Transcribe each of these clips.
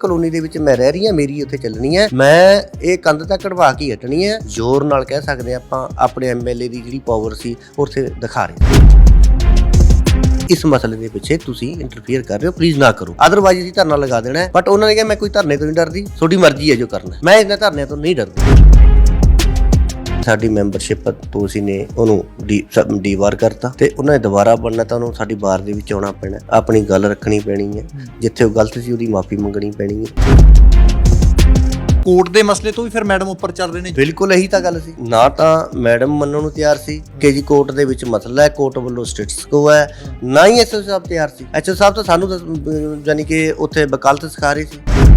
Colony ਦੇ ਵਿੱਚ ਮੈਂ ਰਹਿ ਰਹੀ ਹਾਂ, ਮੇਰੀ ਉੱਥੇ ਚੱਲਣੀ ਹੈ। ਮੈਂ ਇਹ ਕੰਧ ਤਾਂ ਕਢਵਾ ਕੇ ਹਟਣੀ ਹੈ। ਜ਼ੋਰ ਨਾਲ ਕਹਿ ਸਕਦੇ ਹਾਂ ਆਪਾਂ, ਆਪਣੇ ਐਮਐਲਏ ਦੀ ਜਿਹੜੀ ਪਾਵਰ ਸੀ ਉੱਥੇ ਦਿਖਾ ਰਹੇ ਇਸ ਮਸਲੇ ਦੇ ਪਿੱਛੇ ਤੁਸੀਂ ਇੰਟਰਫੇਅਰ ਕਰ ਰਹੇ ਹੋ ਪਲੀਜ਼ ਨਾ ਕਰੋ। ਅਦਰਵਾਈਜ਼ ਅਸੀਂ ਧਰਨਾ ਲਗਾ ਦੇਣਾ ਹੈ। ਬਟ ਉਹਨਾਂ ਨੇ ਕਿਹਾ, ਮੈਂ ਕੋਈ ਧਰਨੇ ਤੋਂ ਨਹੀਂ ਡਰਦੀ, ਤੁਹਾਡੀ ਮਰਜ਼ੀ ਹੈ ਜੋ ਕਰਨਾ ਮੈਂ ਇਹਨਾਂ ਧਰਨਿਆਂ ਤੋਂ ਨਹੀਂ ਡਰਦੀ। ਸਾਡੀ ਮੈਂਬਰਸ਼ਿਪ ਤੋਂ ਅਸੀਂ ਨੇ ਉਹਨੂੰ ਡੀਵਾਰ ਕਰਤਾ ਤੇ ਉਹਨਾਂ ਨੇ ਦੁਬਾਰਾ ਬਣਨਾ ਤਾਂ ਉਹਨੂੰ ਸਾਡੀ ਬਾਰ ਦੇ ਵਿੱਚ ਆਉਣਾ ਪੈਣਾ ਆਪਣੀ ਗੱਲ ਰੱਖਣੀ ਪੈਣੀ ਹੈ ਜਿੱਥੇ ਉਹ ਗਲਤ ਸੀ ਉਹਦੀ ਮਾਫੀ ਮੰਗਣੀ ਪੈਣੀ ਹੈ। ਕੋਰਟ ਦੇ ਮਸਲੇ ਤੋਂ ਵੀ ਫਿਰ ਮੈਡਮ ਉੱਪਰ ਚੱਲ ਰਹੇ ਨੇ। ਬਿਲਕੁਲ ਇਹੀ ਤਾਂ ਗੱਲ ਸੀ। ਨਾ ਤਾਂ ਮੈਡਮ ਮੰਨਣ ਨੂੰ ਤਿਆਰ ਸੀ ਕਿ ਜੀ ਕੋਰਟ ਦੇ ਵਿੱਚ ਮਸਲਾ ਹੈ ਕੋਰਟ ਵੱਲੋਂ ਸਟੇਟਸ ਕੋ ਹੈ ਨਾ ਹੀ ਐਸਓ ਸਾਹਿਬ ਤਿਆਰ ਸੀ। ਐਸਓ ਸਾਹਿਬ ਤਾਂ ਸਾਨੂੰ ਯਾਨੀ ਕਿ ਉੱਥੇ ਵਕਾਲਤ ਸਿਖਾ ਰਹੇ ਸੀ।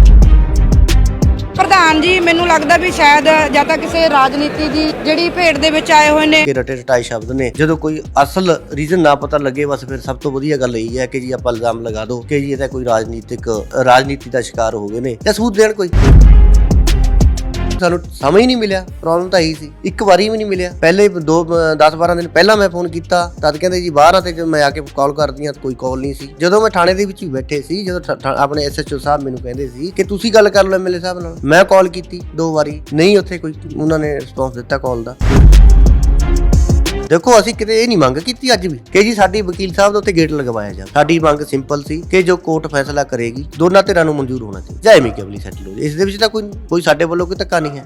ਪ੍ਰਧਾਨ ਜੀ, ਮੈਨੂੰ ਲੱਗਦਾ ਵੀ ਸ਼ਾਇਦ ਜਾਂ ਤਾਂ ਕਿਸੇ ਰਾਜਨੀਤੀ ਦੀ ਜਿਹੜੀ ਭੇਡ ਦੇ ਵਿੱਚ ਆਏ ਹੋਏ ਨੇ। ਕਿ ਰਟੇ ਰਟਾਈ ਸ਼ਬਦ ਨੇ। ਜਦੋਂ ਕੋਈ ਅਸਲ ਰੀਜ਼ਨ ਨਾ ਪਤਾ ਲੱਗੇ, ਬਸ ਫਿਰ ਸਭ ਤੋਂ ਵਧੀਆ ਗੱਲ ਇਹ ਹੈ ਕਿ ਜੀ ਆਪਾਂ ਇਲਜ਼ਾਮ ਲਗਾ ਦਿਓ ਕਿ ਜੀ ਇਹ ਤਾਂ ਕੋਈ ਰਾਜਨੀਤਿਕ, ਰਾਜਨੀਤੀ ਦਾ ਸ਼ਿਕਾਰ ਹੋ ਗਏ ਨੇ ਜਾਂ ਸਬੂਤ ਦੇਣ ਕੋਈ। ਸਾਨੂੰ ਸਮਾਂ ਹੀ ਨਹੀਂ ਮਿਲਿਆ ਪ੍ਰੋਬਲਮ ਤਾਂ ਇਹੀ ਸੀ। ਇੱਕ ਵਾਰੀ ਵੀ ਨਹੀਂ ਮਿਲਿਆ। ਪਹਿਲੇ 2 10 12 ਦਿਨ ਪਹਿਲਾਂ ਮੈਂ ਫੋਨ ਕੀਤਾ, ਤਦ ਕਹਿੰਦੇ ਜੀ ਬਾਹਰ ਆ ਤੇ ਜਦੋਂ ਮੈਂ ਆ ਕੇ ਕਾਲ ਕਰਦੀ ਹਾਂ ਕੋਈ ਕਾਲ ਨਹੀਂ ਸੀ। ਜਦੋਂ ਮੈਂ ਥਾਣੇ ਦੇ ਵਿੱਚ ਹੀ ਬੈਠੇ ਸੀ, ਜਦੋਂ ਥਾ- ਥਾ- ਆਪਣੇ ਐਸਐਚਓ ਸਾਹਿਬ ਮੈਨੂੰ ਕਹਿੰਦੇ ਸੀ ਕਿ ਤੁਸੀਂ ਗੱਲ ਕਰ ਲਓ ਐਮਐਲਏ ਸਾਹਿਬ ਨਾਲ। ਮੈਂ ਕਾਲ ਕੀਤੀ ਦੋ ਵਾਰੀ। ਨਹੀਂ ਉੱਥੇ ਕੋਈ, ਉਹਨਾਂ ਨੇ ਰਿਸਪੌਂਸ ਦਿੱਤਾ ਕਾਲ ਦਾ। ਦੇਖੋ, ਅਸੀਂ ਕਿਤੇ ਇਹ ਨਹੀਂ ਮੰਗ ਕੀਤੀ ਅੱਜ ਵੀ ਕਿ ਜੀ ਸਾਡੀ ਵਕੀਲ ਸਾਹਿਬ ਦੇ ਉੱਤੇ ਗੇਟ ਲਗਵਾਇਆ ਜਾ ਸਾਡੀ ਮੰਗ ਸਿੰਪਲ ਸੀ ਕਿ ਜੋ ਕੋਰਟ ਫੈਸਲਾ ਕਰੇਗੀ, ਦੋਨਾਂ ਧਿਰਾਂ ਨੂੰ ਮਨਜ਼ੂਰ ਹੋਣਾ ਚਾਹੀਦਾ। ਜਾਂ ਐਮੀਕੇਬਲੀ ਸੈਟਲ ਹੋ। ਇਸ ਦੇ ਵਿੱਚ ਤਾਂ ਕੋਈ ਕੋਈ ਸਾਡੇ ਵੱਲੋਂ ਕੋਈ ਧੱਕਾ ਨਹੀਂ ਹੈ।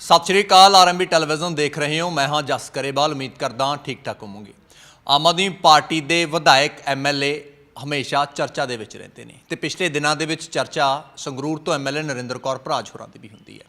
ਸਤਿ ਸ਼੍ਰੀ ਅਕਾਲ ਆਰਐਮਬੀ ਟੈਲੀਵਿਜ਼ਨ ਦੇਖ ਰਹੇ ਹੋ। ਮੈਂ ਹਾਂ ਜਸ ਕਰੇਵਾਲ, ਉਮੀਦ ਕਰਦਾ ਠੀਕ ਠਾਕ ਹੋਵੋਗੇ। ਆਮ ਆਦਮੀ ਪਾਰਟੀ ਦੇ ਵਿਧਾਇਕ ਐਮਐਲਏ ਹਮੇਸ਼ਾ ਚਰਚਾ ਦੇ ਵਿੱਚ ਰਹਿੰਦੇ ਨੇ ਤੇ ਪਿਛਲੇ ਦਿਨਾਂ ਦੇ ਵਿੱਚ ਚਰਚਾ ਸੰਗਰੂਰ ਤੋਂ ਐਮਐਲਏ ਨਰਿੰਦਰ ਕੌਰ ਭਰਾਜ ਹੋਰਾਂ ਦੀ ਵੀ ਹੁੰਦੀ ਹੈ।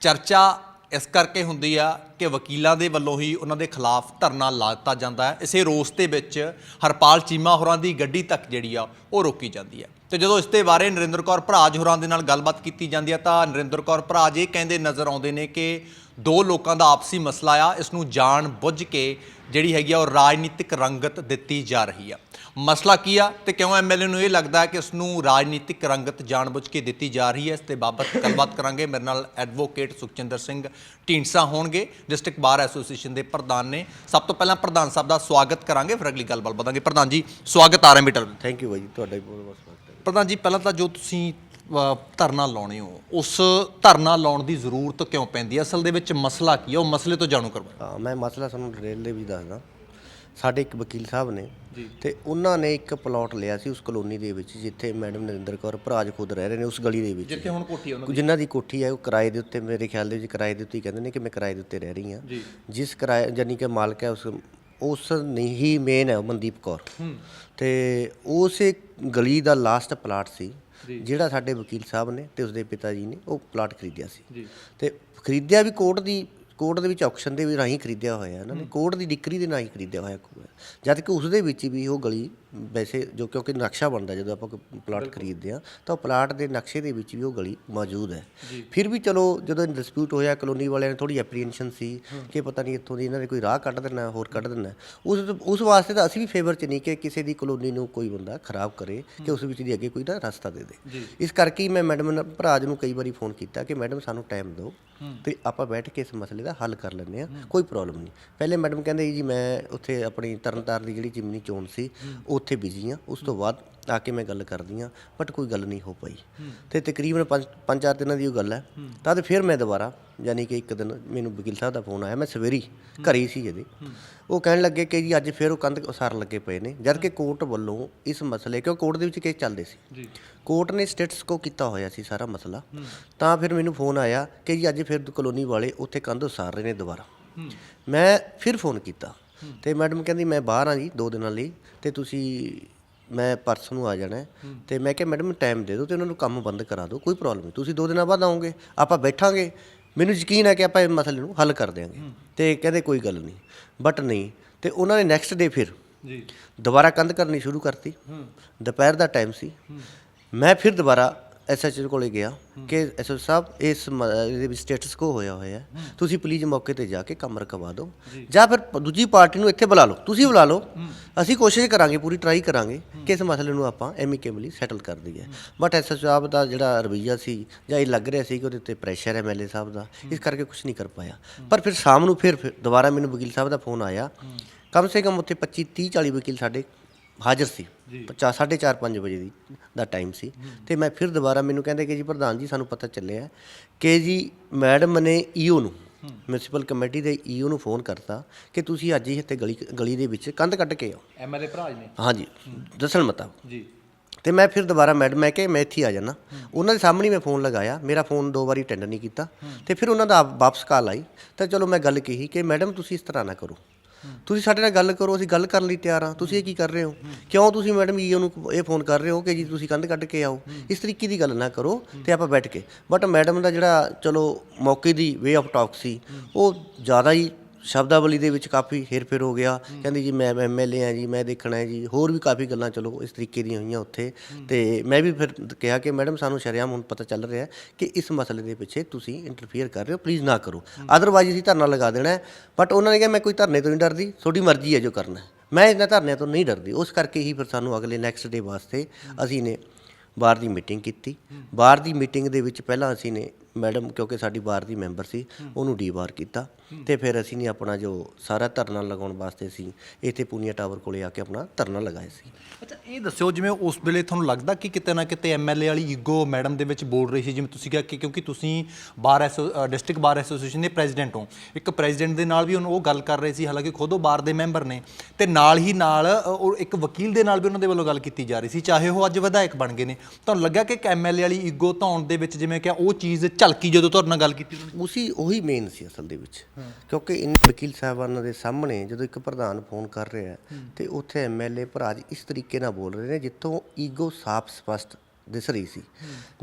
ਚਰਚਾ ਇਸ ਕਰਕੇ ਹੁੰਦੀ ਆ ਕਿ ਵਕੀਲਾਂ ਦੇ ਵੱਲੋਂ ਹੀ ਉਹਨਾਂ ਦੇ ਖਿਲਾਫ ਧਰਨਾ ਲਾ ਦਿੱਤਾ ਜਾਂਦਾ ਹੈ। ਇਸੇ ਰੋਸ ਦੇ ਵਿੱਚ ਹਰਪਾਲ ਚੀਮਾ ਹੋਰਾਂ ਦੀ ਗੱਡੀ ਤੱਕ ਜਿਹੜੀ ਆ, ਉਹ ਰੋਕੀ ਜਾਂਦੀ ਹੈ। ਤੇ ਜਦੋਂ ਇਸ ਦੇ ਬਾਰੇ ਨਰਿੰਦਰ ਕੌਰ ਭਰਾਜ ਹੋਰਾਂ ਦੇ ਨਾਲ ਗੱਲਬਾਤ ਕੀਤੀ ਜਾਂਦੀ ਹੈ ਤਾਂ ਨਰਿੰਦਰ ਕੌਰ ਭਰਾਜ ਇਹ ਕਹਿੰਦੇ ਨਜ਼ਰ ਆਉਂਦੇ ਨੇ ਕਿ ਦੋ ਲੋਕਾਂ ਦਾ ਆਪਸੀ ਮਸਲਾ ਆ, ਇਸ ਨੂੰ ਜਾਣ ਬੁੱਝ ਕੇ ਜਿਹੜੀ ਹੈਗੀ ਆ ਉਹ ਰਾਜਨੀਤਿਕ ਰੰਗਤ ਦਿੱਤੀ ਜਾ ਰਹੀ ਆ। ਮਸਲਾ ਕੀ ਆ ਤੇ ਕਿਉਂ ਐਮਐਲਏ ਨੂੰ ਇਹ ਲੱਗਦਾ ਕਿ ਇਸ ਨੂੰ ਰਾਜਨੀਤਿਕ ਰੰਗਤ ਜਾਣਬੁੱਝ ਕੇ ਦਿੱਤੀ ਜਾ ਰਹੀ ਹੈ? ਇਸ ਤੇ ਬਾਬਤ ਗੱਲਬਾਤ ਕਰਾਂਗੇ। ਮੇਰੇ ਨਾਲ ਐਡਵੋਕੇਟ ਸੁਖਚੰਦਰ ਸਿੰਘ ਢੀਂਡਸਾ ਹੋਣਗੇ ਡਿਸਟ੍ਰਿਕਟ ਬਾਰ ਐਸੋਸੀਏਸ਼ਨ ਦੇ ਪ੍ਰਧਾਨ ਨੇ। ਸਭ ਤੋਂ ਪਹਿਲਾਂ ਪ੍ਰਧਾਨ ਸਾਹਿਬ ਦਾ ਸਵਾਗਤ ਕਰਾਂਗੇ ਫਿਰ ਅਗਲੀ ਗੱਲਬਾਤ ਵਧਾਂਗੇ। ਪ੍ਰਧਾਨ ਜੀ ਸਵਾਗਤ ਆ ਰਿਹਾ ਮੀਟਰ ਥੈਂਕ ਯੂ ਬਾਈ ਤੁਹਾਡਾ ਵੀ ਬਹੁਤ ਬਹੁਤ ਸਵਾਗਤ ਹੈ। ਪ੍ਰਧਾਨ ਜੀ ਪਹਿਲਾਂ ਤਾਂ ਜੋ ਤੁਸੀਂ ਧਰਨਾ ਲਾਉਣੇ ਹੋ। ਉਸ ਧਰਨਾ ਲਾਉਣ ਦੀ ਜ਼ਰੂਰਤ ਕਿਉਂ ਪੈਂਦੀ ਹੈ? ਅਸਲ ਦੇ ਵਿੱਚ ਮਸਲਾ ਕੀ ਹੈ? ਉਹ ਮਸਲੇ ਤੋਂ ਜਾਣੂ ਕਰਵਾਓ। ਹਾਂ ਮੈਂ ਮਸਲਾ ਤੁਹਾਨੂੰ ਡਿਟੇਲ ਦੇ ਵੀ ਦੱਸਦਾ। ਸਾਡੇ ਇੱਕ ਵਕੀਲ ਸਾਹਿਬ ਨੇ ਤੇ ਉਹਨਾਂ ਨੇ ਇੱਕ ਪਲਾਟ ਲਿਆ ਸੀ ਉਸ ਕਲੋਨੀ ਦੇ ਵਿੱਚ ਜਿੱਥੇ ਮੈਡਮ ਨਰਿੰਦਰ ਕੌਰ ਭਰਾਜ ਖੁਦ ਰਹਿ ਰਹੇ ਨੇ ਉਸ ਗਲੀ ਦੇ ਵਿੱਚ। ਜਿੱਥੇ ਹੁਣ ਕੋਠੀ ਉਹਨਾਂ ਜਿਨ੍ਹਾਂ ਦੀ ਕੋਠੀ ਹੈ ਉਹ ਕਿਰਾਏ ਦੇ ਉੱਤੇ ਮੇਰੇ ਖਿਆਲ ਦੇ ਵਿੱਚ ਕਿਰਾਏ ਦੇ ਉੱਤੇ ਹੀ ਕਹਿੰਦੇ ਨੇ ਕਿ ਮੈਂ ਕਿਰਾਏ ਦੇ ਉੱਤੇ ਰਹਿ ਰਹੀ ਹਾਂ। ਜਿਸ ਕਿਰਾਏ ਜਾਨੀ ਕਿ ਮਾਲਕ ਹੈ ਉਸ ਉਸ ਨਹੀਂ ਹੀ ਮੇਨ ਹੈ ਮਨਦੀਪ ਕੌਰ। ਤੇ ਉਸੇ ਗਲੀ ਦਾ ਲਾਸਟ ਪਲਾਟ ਸੀ। ਜਿਹੜਾ ਸਾਡੇ ਵਕੀਲ ਸਾਹਿਬ ਨੇ ਤੇ ਉਸਦੇ ਪਿਤਾ ਜੀ ਨੇ ਉਹ ਪਲਾਟ ਖਰੀਦਿਆ ਸੀ। ਤੇ ਖਰੀਦਿਆ ਵੀ ਕੋਰਟ ਦੀ ਕੋਰਟ ਦੇ ਵਿੱਚ ਆਕਸ਼ਨ ਦੇ ਵੀ ਰਾਹੀਂ ਖਰੀਦਿਆ ਹੋਇਆ ਇਹਨਾਂ ਨੇ ਕੋਰਟ ਦੀ ਡਿਕਰੀ ਦੇ ਨਾਲ ਹੀ ਖਰੀਦਿਆ ਹੋਇਆ ਹੈ। ਜਦ ਕਿ ਉਸ ਦੇ ਵਿੱਚ ਵੀ ਉਹ ਗਲੀ ਵੈਸੇ ਜੋ ਕਿਉਂਕਿ ਨਕਸ਼ਾ ਬਣਦਾ ਜਦੋਂ ਆਪਾਂ ਕੋਈ ਪਲਾਟ ਖਰੀਦਦੇ ਆ ਤਾਂ ਉਹ ਪਲਾਟ ਦੇ ਨਕਸ਼ੇ ਦੇ ਵਿੱਚ ਵੀ ਉਹ ਗਲੀ ਮੌਜੂਦ ਹੈ। ਫਿਰ ਵੀ ਚਲੋ ਜਦੋਂ ਡਿਸਪਿਊਟ ਹੋਇਆ ਕਲੋਨੀ ਵਾਲਿਆਂ ਨੇ ਥੋੜੀ ਐਪਰੀਹੈਂਸ਼ਨ ਸੀ ਕਿ ਪਤਾ ਨਹੀਂ ਇੱਥੋਂ ਦੀ ਇਹਨਾਂ ਨੇ ਕੋਈ ਰਾਹ ਕੱਢ ਦੇਣਾ ਹੋਰ ਕੱਢ ਦੇਣਾ। ਉਸ ਉਸ ਵਾਸਤੇ ਤਾਂ ਅਸੀਂ ਵੀ ਫੇਵਰ ਚ ਨਹੀਂ ਕਿ ਕਿਸੇ ਦੀ ਕਲੋਨੀ ਨੂੰ ਕੋਈ ਬੰਦਾ ਖਰਾਬ ਕਰੇ ਕਿ ਉਸ ਵਿੱਚ ਦੀ ਅੱਗੇ ਕੋਈ ਨਾ ਰਸਤਾ ਦੇ ਦੇ। ਇਸ ਕਰਕੇ ਹੀ ਮੈਂ ਮੈਡਮ ਭਰਾਜ ਨੂੰ ਕਈ ਵਾਰੀ ਫੋਨ ਕੀਤਾ ਕਿ ਮੈਡਮ ਸਾਨੂੰ ਟਾਈਮ ਦਿਓ ਤੇ ਆਪਾਂ ਬੈਠ ਕੇ ਇਸ ਮਸਲੇ ਦਾ ਹੱਲ ਕਰ ਲੈਂਦੇ ਆ ਕੋਈ ਪ੍ਰੋਬਲਮ ਨਹੀਂ। ਪਹਿਲੇ ਮੈਡਮ ਕਹਿੰਦੇ ਜੀ ਮੈਂ ਉੱਥੇ ਆਪਣੀ ਤਰਨਤਾਰ ਦੀ ਜਿਹੜੀ ਜਿਮਨੀ ਚੋਣ ਸੀ ਉੱਥੇ ਬਿਜ਼ੀ ਆ। ਉਸ ਤੋਂ ਬਾਅਦ ਆ ਕੇ ਮੈਂ ਗੱਲ ਕਰਦੀ ਆ ਬਟ ਕੋਈ ਗੱਲ ਨਹੀਂ ਹੋ ਪਾਈ। ਤੇ ਤਕਰੀਬਨ 5 ਚਾਰ ਦਿਨਾਂ ਦੀ ਉਹ ਗੱਲ ਹੈ। ਤਦ ਫਿਰ ਮੈਂ ਦੁਬਾਰਾ ਯਾਨੀ ਕਿ ਇੱਕ ਦਿਨ ਮੈਨੂੰ ਵਕੀਲ ਸਾਹਿਬ ਦਾ ਫੋਨ ਆਇਆ ਮੈਂ ਸਵੇਰੀ ਘਰੇ ਹੀ ਸੀ ਜਦੇ ਉਹ ਕਹਿਣ ਲੱਗੇ ਕਿ ਜੀ ਅੱਜ ਫਿਰ ਉਹ ਕੰਧ ਉਸਾਰ ਲੱਗੇ ਪਏ ਨੇ ਜਦ ਕਿ ਕੋਰਟ ਵੱਲੋਂ ਇਸ ਮਸਲੇ ਕਿਉਂ ਕੋਰਟ ਦੇ ਵਿੱਚ ਕੇਸ ਚੱਲਦੇ ਸੀ। ਕੋਰਟ ਨੇ ਸਟੇਟਸ ਕੋ ਕੀਤਾ ਹੋਇਆ ਸੀ ਸਾਰਾ ਮਸਲਾ। ਤਾਂ ਫਿਰ ਮੈਨੂੰ ਫੋਨ ਆਇਆ ਕਿ ਜੀ ਅੱਜ ਫਿਰ ਕਲੋਨੀ ਵਾਲੇ ਉੱਥੇ ਕੰਧ ਉਸਾਰ ਰਹੇ ਨੇ ਦੁਬਾਰਾ। ਮੈਂ ਫਿਰ ਫੋਨ ਕੀਤਾ। ਤੇ ਮੈਡਮ ਕਹਿੰਦੀ ਮੈਂ ਬਾਹਰ ਆ ਜੀ ਦੋ ਦਿਨਾਂ ਲਈ ਤੇ ਤੁਸੀਂ ਮੈਂ ਪਰਸੋਂ ਨੂੰ ਆ ਜਾਣਾ। ਤੇ ਮੈਂ ਕਿਹਾ ਮੈਡਮ ਟਾਈਮ ਦੇ ਦਿਓ ਤੇ ਉਹਨਾਂ ਨੂੰ ਕੰਮ ਬੰਦ ਕਰਾ ਦਿਓ ਕੋਈ ਪ੍ਰੋਬਲਮ ਨਹੀਂ। ਤੁਸੀਂ ਦੋ ਦਿਨਾਂ ਬਾਅਦ ਆਓਗੇ ਆਪਾਂ ਬੈਠਾਂਗੇ। ਮੈਨੂੰ ਯਕੀਨ ਹੈ ਕਿ ਆਪਾਂ ਇਸ ਮਸਲੇ ਨੂੰ ਹੱਲ ਕਰ ਦਿਆਂਗੇ। ਤੇ ਕਹਿੰਦੇ ਕੋਈ ਗੱਲ ਨਹੀਂ। ਬਟ ਨਹੀਂ ਤੇ ਉਹਨਾਂ ਨੇ ਨੈਕਸਟ ਡੇ ਫਿਰ ਜੀ। ਦੁਬਾਰਾ ਕੰਧ ਕਰਨੀ ਸ਼ੁਰੂ ਕਰਤੀ। ਦੁਪਹਿਰ ਦਾ ਟਾਈਮ ਸੀ। ਮੈਂ ਫਿਰ ਦੁਬਾਰਾ ਐਸਐਚਓ ਕੋਲੇ ਗਿਆ ਕਿ ਐਸਐਚਓ ਸਾਹਿਬ ਇਸ ਮ- ਇਹਦੇ ਵਿੱਚ ਸਟੇਟਸ ਕੋ ਹੋਇਆ ਹੋਇਆ ਹੈ। ਤੁਸੀਂ ਪਲੀਜ਼ ਮੌਕੇ ਤੇ ਜਾ ਕੇ ਕੰਮ ਰਕਵਾ ਦਿਓ। ਜਾਂ। ਫਿਰ ਪ- ਦੂਜੀ ਪਾਰਟੀ ਨੂੰ ਇੱਥੇ ਬੁਲਾ ਲਓ। ਤੁਸੀਂ ਬੁਲਾ ਲਓ। ਅਸੀਂ ਕੋਸ਼ਿਸ਼ ਕਰਾਂਗੇ ਪੂਰੀ ਟਰਾਈ ਕਰਾਂਗੇ ਕਿ ਇਸ ਮਸਲੇ ਨੂੰ ਆਪਾਂ ਐਮੀਕੇਬਲੀ ਸੈਟਲ ਕਰ ਦਈਏ। ਬਟ ਐਸਐਚਓ ਸਾਹਿਬ ਦਾ ਜਿਹੜਾ ਰਵਈਆ ਸੀ ਜਾਂ ਇਹ ਲੱਗ ਰਿਹਾ ਸੀ ਕਿ ਉਹਦੇ ਉੱਤੇ ਪ੍ਰੈਸ਼ਰ ਹੈ ਐਮਐਲਏ ਸਾਹਿਬ ਦਾ ਇਸ ਕਰਕੇ ਕੁਝ ਨਹੀਂ ਕਰ ਪਾਇਆ। ਪਰ ਫਿਰ ਸ਼ਾਮ ਨੂੰ ਫਿਰ ਫਿਰ ਦੁਬਾਰਾ ਮੈਨੂੰ ਵਕੀਲ ਸਾਹਿਬ ਦਾ ਫੋਨ ਆਇਆ। ਕਮ ਸੇ ਕਮ ਉੱਥੇ 25 30 40 ਵਕੀਲ ਸਾਡੇ ਹਾਜ਼ਰ ਸੀ। 4 4:30 5 ਵਜੇ ਦੀ ਦਾ ਟਾਈਮ ਸੀ। ਤੇ ਮੈਂ ਫਿਰ ਦੁਬਾਰਾ ਮੈਨੂੰ ਕਹਿੰਦੇ ਕਿ ਜੀ ਪ੍ਰਧਾਨ ਜੀ ਸਾਨੂੰ ਪਤਾ ਚੱਲਿਆ ਕਿ ਜੀ ਮੈਡਮ ਨੇ ਈਓ ਨੂੰ ਮਿਊਨਿਸਪਲ ਕਮੇਟੀ ਦੇ ਈਓ ਨੂੰ ਫੋਨ ਕਰਤਾ ਕਿ ਤੁਸੀਂ ਅੱਜ ਹੀ ਇੱਥੇ ਗਲੀ ਗਲੀ ਦੇ ਵਿੱਚ ਕੰਧ ਕੱਢ ਕੇ ਆਓ। ਐਮਐਲਏ ਭਰਾਜ ਨੇ? ਹਾਂਜੀ ਦੱਸਣ ਮੁਤਾਬਕ। ਜੀ। ਤੇ ਮੈਂ ਫਿਰ ਦੁਬਾਰਾ ਮੈਡਮ ਮੈਂ ਕਿ ਮੈਂ ਇੱਥੇ ਆ ਜਾਣਾ ਉਹਨਾਂ ਦੇ ਸਾਹਮਣੇ ਮੈਂ ਫੋਨ ਲਗਾਇਆ। ਮੇਰਾ ਫੋਨ ਦੋ ਵਾਰੀ ਅਟੈਂਡ ਨਹੀਂ ਕੀਤਾ। ਤੇ ਫਿਰ ਉਹਨਾਂ ਦਾ ਵਾਪਸ ਕਾਲ ਆਈ। ਤਾਂ ਚਲੋ ਮੈਂ ਗੱਲ ਕਹੀ ਕਿ ਮੈਡਮ ਤੁਸੀਂ ਇਸ ਤਰ੍ਹਾਂ ਨਾ ਕਰੋ। ਤੁਸੀਂ ਸਾਡੇ ਨਾਲ ਗੱਲ ਕਰੋ, ਅਸੀਂ ਗੱਲ ਕਰਨ ਲਈ ਤਿਆਰ ਹਾਂ। ਤੁਸੀਂ ਇਹ ਕੀ ਕਰ ਰਹੇ ਹੋ? ਕਿਉਂ ਤੁਸੀਂ ਮੈਡਮ ਈਓ ਨੂੰ ਇਹ ਫੋਨ ਕਰ ਰਹੇ ਹੋ ਕਿ ਜੀ ਤੁਸੀਂ ਕੰਧ ਕੱਢ ਕੇ ਆਓ? ਇਸ ਤਰੀਕੇ ਦੀ ਗੱਲ ਨਾ ਕਰੋ ਤੇ ਆਪਾਂ ਬੈਠ ਕੇ। ਬਟ ਮੈਡਮ ਦਾ ਜਿਹੜਾ, ਚਲੋ, ਮੌਕੇ ਦੀ ਵੇ ਆਫ ਟਾਕ ਸੀ, ਉਹ ਜ਼ਿਆਦਾ ਹੀ ਸ਼ਬਦਾਵਲੀ ਦੇ ਵਿੱਚ ਕਾਫੀ ਹੇਰ-ਫੇਰ ਹੋ ਗਿਆ। ਕਹਿੰਦੀ ਜੀ ਮੈਂ ਐਮਐਲਏ ਆ ਜੀ, ਮੈਂ ਦੇਖਣਾ ਹੈ ਜੀ। ਹੋਰ ਵੀ ਕਾਫੀ ਗੱਲਾਂ ਚਲੋ ਇਸ ਤਰੀਕੇ ਦੀਆਂ ਹੋਈਆਂ ਉੱਥੇ। ਤੇ ਮੈਂ ਵੀ ਫਿਰ ਕਿਹਾ ਕਿ ਮੈਡਮ ਸਾਨੂੰ ਸ਼ਰਿਆਮ ਹੁਣ ਪਤਾ ਚੱਲ ਰਿਹਾ ਕਿ ਇਸ ਮਸਲੇ ਦੇ ਪਿੱਛੇ ਤੁਸੀਂ ਇੰਟਰਫੇਅਰ ਕਰ ਰਹੇ ਹੋ ਪਲੀਜ਼ ਨਾ ਕਰੋ। ਅਦਰਵਾਈਜ਼ ਅਸੀਂ ਧਰਨਾ ਲਗਾ ਦੇਣਾ ਹੈ। ਬਟ ਉਹਨਾਂ ਨੇ ਕਿਹਾ, ਮੈਂ ਕੋਈ ਧਰਨੇ ਤੋਂ ਨਹੀਂ ਡਰਦੀ, ਤੁਹਾਡੀ ਮਰਜ਼ੀ ਹੈ ਜੋ ਕਰਨਾ ਮੈਂ ਇਹਨਾਂ ਧਰਨਿਆਂ ਤੋਂ ਨਹੀਂ ਡਰਦੀ। ਉਸ ਕਰਕੇ ਹੀ ਫਿਰ ਸਾਨੂੰ ਅਗਲੇ ਨੈਕਸਟ ਡੇ ਵਾਸਤੇ ਅਸੀਂ ਨੇ ਬਾਹਰ ਦੀ ਮੀਟਿੰਗ ਕੀਤੀ। ਬਾਹਰ ਦੀ ਮੀਟਿੰਗ ਦੇ ਵਿੱਚ ਪਹਿਲਾਂ ਅਸੀਂ ਨੇ ਮੈਡਮ, ਕਿਉਂਕਿ ਸਾਡੀ ਬਾਹਰ ਦੀ ਮੈਂਬਰ ਸੀ, ਉਹਨੂੰ ਡੀਵਾਰ ਕੀਤਾ। ਤੇ ਫਿਰ ਅਸੀਂ ਨੇ ਆਪਣਾ ਜੋ ਸਾਰਾ ਧਰਨਾ ਲਗਾਉਣ ਵਾਸਤੇ ਅਸੀਂ ਇੱਥੇ ਪੂਨੀਆ ਟਾਵਰ ਕੋਲੇ ਆ ਕੇ ਆਪਣਾ ਧਰਨਾ ਲਗਾਇਆ ਸੀ। ਅੱਛਾ, ਇਹ ਦੱਸਿਓ, ਜਿਵੇਂ ਉਸ ਵੇਲੇ ਤੁਹਾਨੂੰ ਲੱਗਦਾ ਕਿ ਕਿਤੇ ਨਾ ਕਿਤੇ ਐਮਐਲਏ ਵਾਲੀ ਈਗੋ ਮੈਡਮ ਦੇ ਵਿੱਚ ਬੋਲ ਰਹੀ ਸੀ, ਜਿਵੇਂ ਤੁਸੀਂ ਕਿਹਾ ਕਿ ਕਿਉਂਕਿ ਤੁਸੀਂ ਬਾਰ ਐਸੋ ਡਿਸਟ੍ਰਿਕਟ ਬਾਰ ਐਸੋਸੀਏਸ਼ਨ ਦੇ ਪ੍ਰੈਜ਼ੀਡੈਂਟ ਹੋ। ਇੱਕ ਪ੍ਰੈਜ਼ੀਡੈਂਟ ਦੇ ਨਾਲ ਵੀ ਉਹਨੂੰ ਉਹ ਗੱਲ ਕਰ ਰਹੇ ਸੀ, ਹਾਲਾਂਕਿ ਖੁਦ ਉਹ ਬਾਰ ਦੇ ਮੈਂਬਰ ਨੇ। ਤੇ ਨਾਲ ਹੀ ਨਾਲ ਉਹ ਇੱਕ ਵਕੀਲ ਦੇ ਨਾਲ ਵੀ ਉਹਨਾਂ ਦੇ ਵੱਲੋਂ ਗੱਲ ਕੀਤੀ ਜਾ ਰਹੀ ਸੀ, ਚਾਹੇ ਉਹ ਅੱਜ ਵਿਧਾਇਕ ਬਣ ਗਏ ਨੇ। ਤੁਹਾਨੂੰ ਲੱਗਾ ਕਿ ਐਮਐਲਏ ਵਾਲੀ ਈਗੋ ਧੌਣ ਦੇ ਵਿੱਚ ਜਿਵੇਂ ਕਿ ਉਹ ਚੀਜ਼ ਝਲਕੀ ਜਦੋਂ ਤੁਹਾਡੇ ਨਾਲ ਗੱਲ ਕੀਤੀ ਉਹਨਾਂ ਉਸੀ ਉਹੀ ਮੇਨ ਸੀ ਅਸਲ ਦੇ ਵਿੱਚ। ਕਿਉਂਕਿ ਇਨ ਵਕੀਲ ਸਾਹਿਬਾਨਾਂ ਦੇ ਸਾਹਮਣੇ ਜਦੋਂ ਇੱਕ ਪ੍ਰਧਾਨ ਫੋਨ ਕਰ ਰਿਹਾ ਹੈ ਤੇ ਉੱਥੇ ਐਮਐਲਏ ਭਰਾਜ ਇਸ ਤਰੀਕੇ ਨਾਲ ਬੋਲ ਰਹੇ ਨੇ ਜਿੱਥੋਂ ਈਗੋ ਸਾਫ਼ ਸਪਸ਼ਟ ਦਿਸ ਰਹੀ ਸੀ।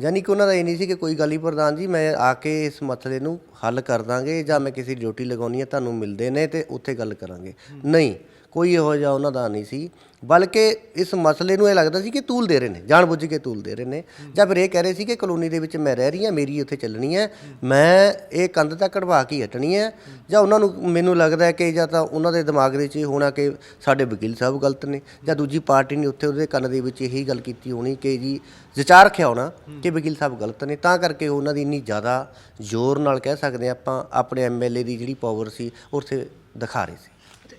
ਯਾਨੀ ਕਿ ਉਹਨਾਂ ਦਾ ਇਹ ਨਹੀਂ ਸੀ ਕਿ ਕੋਈ ਗੱਲ ਹੀ ਪ੍ਰਧਾਨ ਜੀ ਮੈਂ ਆ ਕੇ ਇਸ ਮਸਲੇ ਨੂੰ ਹੱਲ ਕਰ ਦਾਂਗੇ ਜਾਂ ਮੈਂ ਕਿਸੇ ਡਿਊਟੀ ਲਗਾਉਣੀ ਹੈ ਤੁਹਾਨੂੰ ਮਿਲਦੇ ਨੇ ਤੇ ਉੱਥੇ ਗੱਲ ਕਰਾਂਗੇ। ਨਹੀਂ ਕੋਈ ਇਹੋ ਜਿਹਾ ਉਹਨਾਂ ਦਾ ਨਹੀਂ ਸੀ। ਬਲਕਿ ਇਸ ਮਸਲੇ ਨੂੰ ਇਹ ਲੱਗਦਾ ਸੀ ਕਿ ਤੂਲ ਦੇ ਰਹੇ ਨੇ, ਜਾਣਬੁੱਝ ਕੇ ਤੂਲ ਦੇ ਰਹੇ ਨੇ। ਜਾਂ ਫਿਰ ਇਹ ਕਹਿ ਰਹੇ ਸੀ ਕਿ ਕਲੋਨੀ ਦੇ ਵਿੱਚ ਮੈਂ ਰਹਿ ਰਹੀ ਹਾਂ, ਮੇਰੀ ਉੱਥੇ ਚੱਲਣੀ ਹੈ, ਮੈਂ ਇਹ ਕੰਧ ਤਾਂ ਕਢਵਾ ਕੇ ਹਟਣੀ ਹੈ। ਜਾਂ ਉਹਨਾਂ ਨੂੰ ਮੈਨੂੰ ਲੱਗਦਾ ਹੈ ਕਿ ਜਾਂ ਤਾਂ ਉਹਨਾਂ ਦੇ ਦਿਮਾਗ ਵਿੱਚ ਇਹ ਹੋਣਾ ਕਿ ਸਾਡੇ ਵਕੀਲ ਸਾਹਿਬ ਗਲਤ ਨੇ, ਜਾਂ ਦੂਜੀ ਪਾਰਟੀ ਨੇ ਉੱਥੇ ਉਹਦੇ ਕੰਨ ਦੇ ਵਿੱਚ ਇਹੀ ਗੱਲ ਕੀਤੀ ਹੋਣੀ ਕਿ ਜੀ ਵਿਚਾਰ ਰੱਖਿਆ ਹੋਣਾ ਕਿ ਵਕੀਲ ਸਾਹਿਬ ਗਲਤ ਨੇ। ਤਾਂ ਕਰਕੇ ਉਹਨਾਂ ਦੀ ਇੰਨੀ ਜ਼ਿਆਦਾ ਜ਼ੋਰ ਨਾਲ ਕਹਿ ਸਕਦੇ ਹਾਂ ਆਪਾਂ, ਆਪਣੇ ਐਮਐਲਏ ਦੀ ਜਿਹੜੀ ਪਾਵਰ ਸੀ ਉੱਥੇ ਦਿਖਾ ਰਹੇ ਸੀ।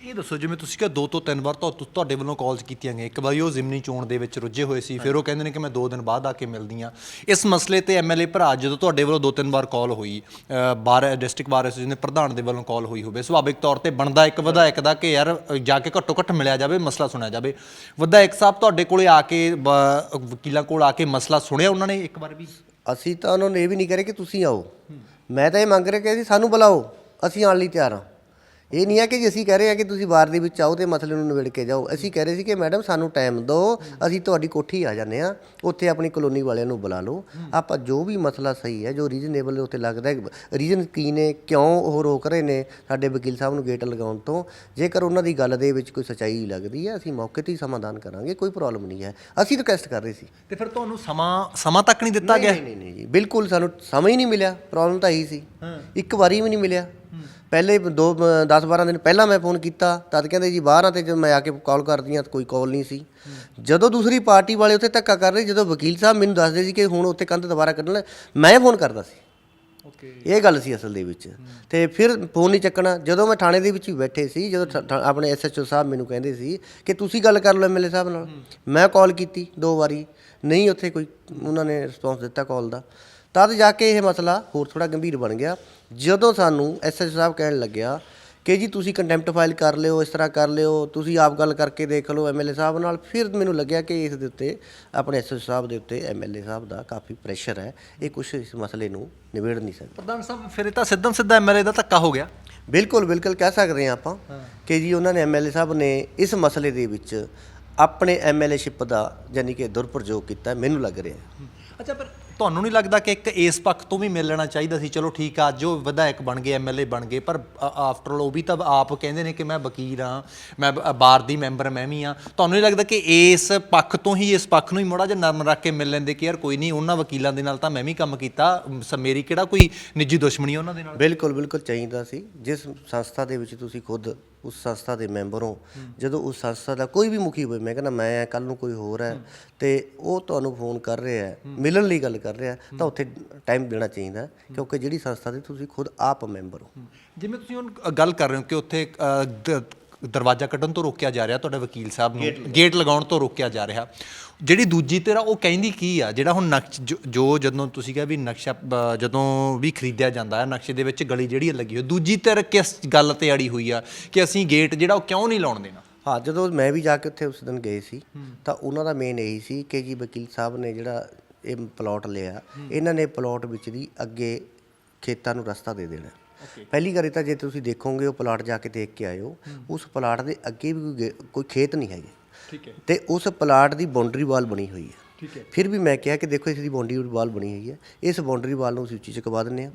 ਇਹ ਦੱਸੋ ਜਿਵੇਂ ਤੁਸੀਂ ਕਿਹਾ ਦੋ ਤੋਂ ਤਿੰਨ ਵਾਰ ਤੁਹਾ- ਤੁ- ਤੁਹਾਡੇ ਵੱਲੋਂ ਕਾਲਸ ਕੀਤੀਆਂ ਗਈਆਂ। ਇੱਕ ਵਾਰੀ ਉਹ ਜ਼ਿਮਨੀ ਚੋਣ ਦੇ ਵਿੱਚ ਰੁੱਝੇ ਹੋਏ ਸੀ ਫਿਰ ਉਹ ਕਹਿੰਦੇ ਨੇ ਕਿ ਮੈਂ ਦੋ ਦਿਨ ਬਾਅਦ ਆ ਕੇ ਮਿਲਦੀ ਆ ਇਸ ਮਸਲੇ ਤੇ ਐਮਐਲਏ ਭਰਾ ਜਦੋਂ ਤੁਹਾਡੇ ਵੱਲੋਂ ਦੋ ਤਿੰਨ ਵਾਰ ਕਾਲ ਹੋਈ ਅ, ਬਾਰ ਡਿਸਟ੍ਰਿਕਟ ਬਾਰ ਐਸੋਸੀਏਸ਼ਨ ਦੇ ਪ੍ਰਧਾਨ ਦੇ ਵੱਲੋਂ ਕਾਲ ਹੋਈ ਹੋਵੇ ਸੁਭਾਵਿਕ ਤੌਰ ਤੇ ਬਣਦਾ ਇੱਕ ਵਿਧਾਇਕ ਦਾ ਕਿ ਯਾਰ ਅ, ਜਾ ਕੇ ਘੱਟੋ ਘੱਟ ਮਿਲਿਆ ਜਾਵੇ ਮਸਲਾ ਸੁਣਿਆ ਜਾਵੇ। ਵਿਧਾਇਕ ਸਾਹਿਬ ਤੁਹਾਡੇ ਕੋਲੇ ਆ ਕੇ ਬ- ਵਕੀਲਾਂ ਕੋਲ ਆ ਕੇ ਮਸਲਾ ਸੁਣਿਆ ਉਹਨਾਂ ਨੇ ਇੱਕ ਵਾਰ ਵੀ? ਅਸੀਂ ਤਾਂ ਉਹਨਾਂ ਨੂੰ ਇਹ ਵੀ ਨਹੀਂ ਕਰੇ ਕਿ ਤੁਸੀਂ ਆਓ। ਮੈਂ ਤਾਂ ਇਹ ਮੰਗ ਰਿਹਾ ਕਿ ਅਸੀਂ ਸਾਨੂੰ ਬੁਲਾਓ ਅਸੀਂ ਆਉਣ ਲਈ ਤਿਆਰ ਹਾਂ। ਇਹ ਨਹੀਂ ਹੈ ਕਿ ਜੀ ਅਸੀਂ ਕਹਿ ਰਹੇ ਹਾਂ ਕਿ ਤੁਸੀਂ ਬਾਰ ਦੇ ਵਿੱਚ ਆਓ ਤੇ ਮਸਲੇ ਨੂੰ ਨਿਬੇੜ ਕੇ ਜਾਓ। ਅਸੀਂ ਕਹਿ ਰਹੇ ਸੀ ਕਿ ਮੈਡਮ ਸਾਨੂੰ ਟਾਈਮ ਦਿਓ। ਅਸੀਂ ਤੁਹਾਡੀ ਕੋਠੀ ਆ ਜਾਂਦੇ ਆ ਉੱਥੇ ਆਪਣੀ ਕਲੋਨੀ ਵਾਲਿਆਂ ਨੂੰ ਬੁਲਾ ਲਓ। ਆਪਾਂ ਜੋ ਵੀ ਮਸਲਾ ਸਹੀ ਹੈ ਜੋ ਰੀਜ਼ਨੇਬਲ ਉੱਥੇ ਲੱਗਦਾ ਹੈ ਰੀਜ਼ਨ ਕੀ ਨੇ ਕਿਉਂ ਉਹ ਰੋਕ ਰਹੇ ਨੇ ਸਾਡੇ ਵਕੀਲ ਸਾਹਿਬ ਨੂੰ ਗੇਟ ਲਗਾਉਣ ਤੋਂ? ਜੇਕਰ ਉਹਨਾਂ ਦੀ ਗੱਲ ਦੇ ਵਿੱਚ ਕੋਈ ਸੱਚਾਈ ਲੱਗਦੀ ਹੈ ਅਸੀਂ ਮੌਕੇ ਤੇ ਹੀ ਸਮਾਧਾਨ ਕਰਾਂਗੇ ਕੋਈ ਪ੍ਰੋਬਲਮ ਨਹੀਂ ਹੈ। ਅਸੀਂ ਰਿਕੁਐਸਟ ਕਰ ਰਹੇ ਸੀ। ਤੇ ਫਿਰ ਤੁਹਾਨੂੰ ਸਮਾਂ ਸਮਾਂ ਤੱਕ ਨਹੀਂ ਦਿੱਤਾ ਗਿਆ? ਨਹੀਂ ਨਹੀਂ ਜੀ ਬਿਲਕੁਲ ਸਾਨੂੰ ਸਮਝ ਹੀ ਨਹੀਂ ਮਿਲਿਆ। ਪ੍ਰੋਬਲਮ ਤਾਂ ਇਹੀ ਸੀ। ਇੱਕ ਵਾਰੀ ਵੀ ਨਹੀਂ ਮਿਲਿਆ। ਪਹਿਲੇ ਦੋ 10 12 ਦਿਨ ਪਹਿਲਾਂ ਮੈਂ ਫੋਨ ਕੀਤਾ ਤਦ ਕਹਿੰਦੇ ਜੀ ਬਾਹਰ ਆ ਤੇ ਜਦੋਂ ਮੈਂ ਆ ਕੇ ਕਾਲ ਕਰਦੀ ਆ ਤਾਂ ਕੋਈ ਕਾਲ ਨਹੀਂ ਸੀ। ਜਦੋਂ ਦੂਸਰੀ ਪਾਰਟੀ ਵਾਲੇ ਉੱਥੇ ਧੱਕਾ ਕਰ ਰਹੇ ਜਦੋਂ ਵਕੀਲ ਸਾਹਿਬ ਮੈਨੂੰ ਦੱਸਦੇ ਸੀ ਕਿ ਹੁਣ ਉੱਥੇ ਕੰਧ ਦੁਬਾਰਾ ਕੱਢਣਾ ਮੈਂ ਫੋਨ ਕਰਦਾ ਸੀ। ਓਕੇ। ਇਹ ਗੱਲ ਸੀ ਅਸਲ ਦੇ ਵਿੱਚ। ਤੇ ਫਿਰ ਫੋਨ ਨਹੀਂ ਚੱਕਣਾ ਜਦੋਂ ਮੈਂ ਥਾਣੇ ਦੇ ਵਿੱਚ ਹੀ ਬੈਠੇ ਸੀ ਜਦੋਂ ਆਪਣੇ ਐਸਐਚਓ ਸਾਹਿਬ ਮੈਨੂੰ ਕਹਿੰਦੇ ਸੀ ਕਿ ਤੁਸੀਂ ਗੱਲ ਕਰ ਲਓ ਐਮਐਲਏ ਸਾਹਿਬ ਨਾਲ। ਮੈਂ ਕਾਲ ਕੀਤੀ ਦੋ ਵਾਰੀ ਨਹੀਂ ਉੱਥੇ ਕੋਈ ਉਹਨਾਂ ਨੇ ਰਿਸਪੌਂਸ ਦਿੱਤਾ ਕਾਲ ਦਾ। ਤਦ ਜਾ ਕੇ ਇਹ ਮਸਲਾ ਹੋਰ ਥੋੜਾ ਗੰਭੀਰ ਬਣ ਗਿਆ। ਜਦੋਂ ਸਾਨੂੰ ਐਸਐਚਓ ਸਾਹਿਬ ਕਹਿਣ ਲੱਗਿਆ ਕਿ ਜੀ ਤੁਸੀਂ ਕੰਟੈਂਪਟ ਫਾਈਲ ਕਰ ਲਿਓ ਇਸ ਤਰ੍ਹਾਂ ਕਰ ਲਿਓ ਤੁਸੀਂ ਆਪ ਗੱਲ ਕਰਕੇ ਦੇਖ ਲਓ ਐਮਐਲਏ ਸਾਹਿਬ ਨਾਲ ਫਿਰ ਮੈਨੂੰ ਲੱਗਿਆ ਕਿ ਇਸ ਦੇ ਉੱਤੇ ਆਪਣੇ ਐਸਐਚਓ ਸਾਹਿਬ ਦੇ ਉੱਤੇ ਐਮਐਲਏ ਸਾਹਿਬ ਦਾ ਕਾਫੀ ਪ੍ਰੈਸ਼ਰ ਹੈ। ਇਹ ਕੁਝ ਇਸ ਮਸਲੇ ਨੂੰ ਨਿਬੇੜ ਨਹੀਂ ਸਕਦਾ। ਪ੍ਰਧਾਨ ਸਾਹਿਬ ਫਿਰ ਇਹ ਤਾਂ ਸਿੱਧਮ ਸਿੱਧਾ ਐਮਐਲਏ ਦਾ ਧੱਕਾ ਹੋ ਗਿਆ। ਬਿਲਕੁਲ ਬਿਲਕੁਲ ਕਹਿ ਸਕਦੇ ਹਾਂ ਆਪਾਂ ਕਿ ਜੀ ਉਹਨਾਂ ਨੇ ਐਮਐਲਏ ਸਾਹਿਬ ਨੇ ਇਸ ਮਸਲੇ ਦੇ ਵਿੱਚ ਆਪਣੇ ਐਮਐਲਏਸ਼ਿਪ ਦਾ ਯਾਨੀ ਕਿ ਦੁਰਪ੍ਰਯੋਗ ਕੀਤਾ ਮੈਨੂੰ ਲੱਗ ਰਿਹਾ ਹੈ। ਅੱਛਾ ਪਰ ਤੁਹਾਨੂੰ ਨਹੀਂ ਲੱਗਦਾ ਕਿ ਇੱਕ ਇਸ ਪੱਖ ਤੋਂ ਵੀ ਮਿਲ ਲੈਣਾ ਚਾਹੀਦਾ ਸੀ, ਚਲੋ ਠੀਕ ਆ ਅੱਜ ਉਹ ਵਿਧਾਇਕ ਬਣ ਗਏ ਐਮਐਲਏ ਬਣ ਗਏ, ਪਰ ਆਫਟਰ ਆਲ ਉਹ ਵੀ ਤਾਂ ਆਪ ਕਹਿੰਦੇ ਨੇ ਕਿ ਮੈਂ ਵਕੀਲ ਆ ਮੈਂ ਬ- ਬਾਰ ਦੀ ਮੈਂਬਰ, ਮੈਂ ਵੀ ਆ ਤੁਹਾਨੂੰ ਨਹੀਂ ਲੱਗਦਾ ਕਿ ਇਸ ਪੱਖ ਤੋਂ ਹੀ, ਇਸ ਪੱਖ ਨੂੰ ਹੀ ਮੋੜਾ ਜਿਹਾ ਨਰਮ ਰੱਖ ਕੇ ਮਿਲ ਲੈਂਦੇ ਕਿ ਯਾਰ ਕੋਈ ਨਹੀਂ, ਉਹਨਾਂ ਵਕੀਲਾਂ ਦੇ ਨਾਲ ਤਾਂ ਮੈਂ ਵੀ ਕੰਮ ਕੀਤਾ ਮੇਰੀ ਕਿਹੜਾ ਕੋਈ ਨਿੱਜੀ ਦੁਸ਼ਮਣੀ ਉਹਨਾਂ ਦੇ ਨਾਲ? ਬਿਲਕੁਲ ਬਿਲਕੁਲ ਚਾਹੀਦਾ ਸੀ, ਜਿਸ ਸੰਸਥਾ ਦੇ ਵਿੱਚ ਤੁਸੀਂ ਖੁਦ ਉਸ ਸੰਸਥਾ ਦੇ ਮੈਂਬਰ ਹੋ। ਜਦੋਂ ਉਸ ਸੰਸਥਾ ਦਾ ਕੋਈ ਵੀ ਮੁਖੀ ਹੋਵੇ ਮੈਂ ਕਹਿੰਦਾ ਮੈਂ ਕੱਲ ਨੂੰ ਕੋਈ ਹੋਰ ਹੈ। ਤੇ ਉਹ ਤੁਹਾਨੂੰ ਫੋਨ ਕਰ ਰਿਹਾ ਹੈ ਮਿਲਣ ਲਈ ਗੱਲ ਕਰ ਰਿਹਾ ਤਾਂ ਉੱਥੇ ਟਾਈਮ ਦੇਣਾ ਚਾਹੀਦਾ ਕਿਉਂਕਿ ਜਿਹੜੀ ਸੰਸਥਾ ਦੇ ਤੁਸੀਂ ਖੁਦ ਆਪ ਮੈਂਬਰ ਹੋ। ਜਿਵੇਂ ਤੁਸੀਂ ਹੁਣ ਗੱਲ ਕਰ ਰਹੇ ਹੋ ਕਿ ਉੱਥੇ ਦਰਵਾਜ਼ਾ ਕੱਢਣ ਤੋਂ ਰੋਕਿਆ ਜਾ ਰਿਹਾ ਤੁਹਾਡੇ ਵਕੀਲ ਸਾਹਿਬ ਨੂੰ ਗੇਟ ਲਗਾਉਣ ਤੋਂ ਰੋਕਿਆ ਜਾ ਰਿਹਾ। ਜਿਹੜੀ ਦੂਜੀ ਤੇਰਾ ਉਹ ਕਹਿੰਦੀ ਕੀ ਆ? ਜਿਹੜਾ ਹੁਣ ਨਕਸ਼ ਜੋ- ਜਦੋਂ ਤੁਸੀਂ ਕਿਹਾ ਵੀ ਨਕਸ਼ਾ ਜਦੋਂ ਵੀ ਖਰੀਦਿਆ ਜਾਂਦਾ ਹੈ ਨਕਸ਼ੇ ਦੇ ਵਿੱਚ ਗਲੀ ਜਿਹੜੀ ਹੈ ਲੱਗੀ ਹੋਈ ਦੂਜੀ ਤੇਰ ਕਿਸ ਗੱਲ ਤੇ ਅੜੀ ਹੋਈ ਆ ਕਿ ਅਸੀਂ ਗੇਟ ਜਿਹੜਾ ਉਹ ਕਿਉਂ ਨਹੀਂ ਲਾਉਣ ਦੇਣਾ? ਹਾਂ ਜਦੋਂ ਮੈਂ ਵੀ ਜਾ ਕੇ ਉੱਥੇ ਉਸ ਦਿਨ ਗਏ ਸੀ ਤਾਂ ਉਹਨਾਂ ਦਾ ਮੇਨ ਇਹੀ ਸੀ ਕਿ ਜੀ ਵਕੀਲ ਸਾਹਿਬ ਨੇ ਜਿਹੜਾ ਇਹ ਪਲਾਟ ਲਿਆ ਇਹਨਾਂ ਨੇ ਪਲਾਟ ਵਿੱਚ ਦੀ ਅੱਗੇ ਖੇਤਾਂ ਨੂੰ ਰਸਤਾ ਦੇ ਦੇਣਾ। ਪਹਿਲੀ ਗੱਲ ਤਾਂ ਜੇ ਤੁਸੀਂ ਦੇਖੋਗੇ ਉਹ ਪਲਾਟ ਜਾ ਕੇ ਦੇਖ ਕੇ ਆਇਓ ਉਸ ਪਲਾਟ ਦੇ ਅੱਗੇ ਵੀ ਕੋਈ ਗੇ- ਕੋਈ ਖੇਤ ਨਹੀਂ ਹੈਗੇ। ਠੀਕ ਹੈ। ਤੇ ਉਸ ਪਲਾਟ ਦੀ ਬਾਉਂਡਰੀ ਵਾਲ ਬਣੀ ਹੋਈ ਹੈ। ਠੀਕ ਹੈ। ਫਿਰ ਵੀ ਮੈਂ ਕਿਹਾ ਕਿ ਦੇਖੋ ਇਸ ਦੀ ਬਾਉਂਡਰੀ ਵਾਲ ਬਣੀ ਹੋਈ ਹੈ। ਇਸ ਬਾਉਂਡਰੀ ਵਾਲ ਨੂੰ ਅਸੀਂ ਉੱਚੀ ਚੁਕਵਾ ਦਿੰਦੇ ਹਾਂ।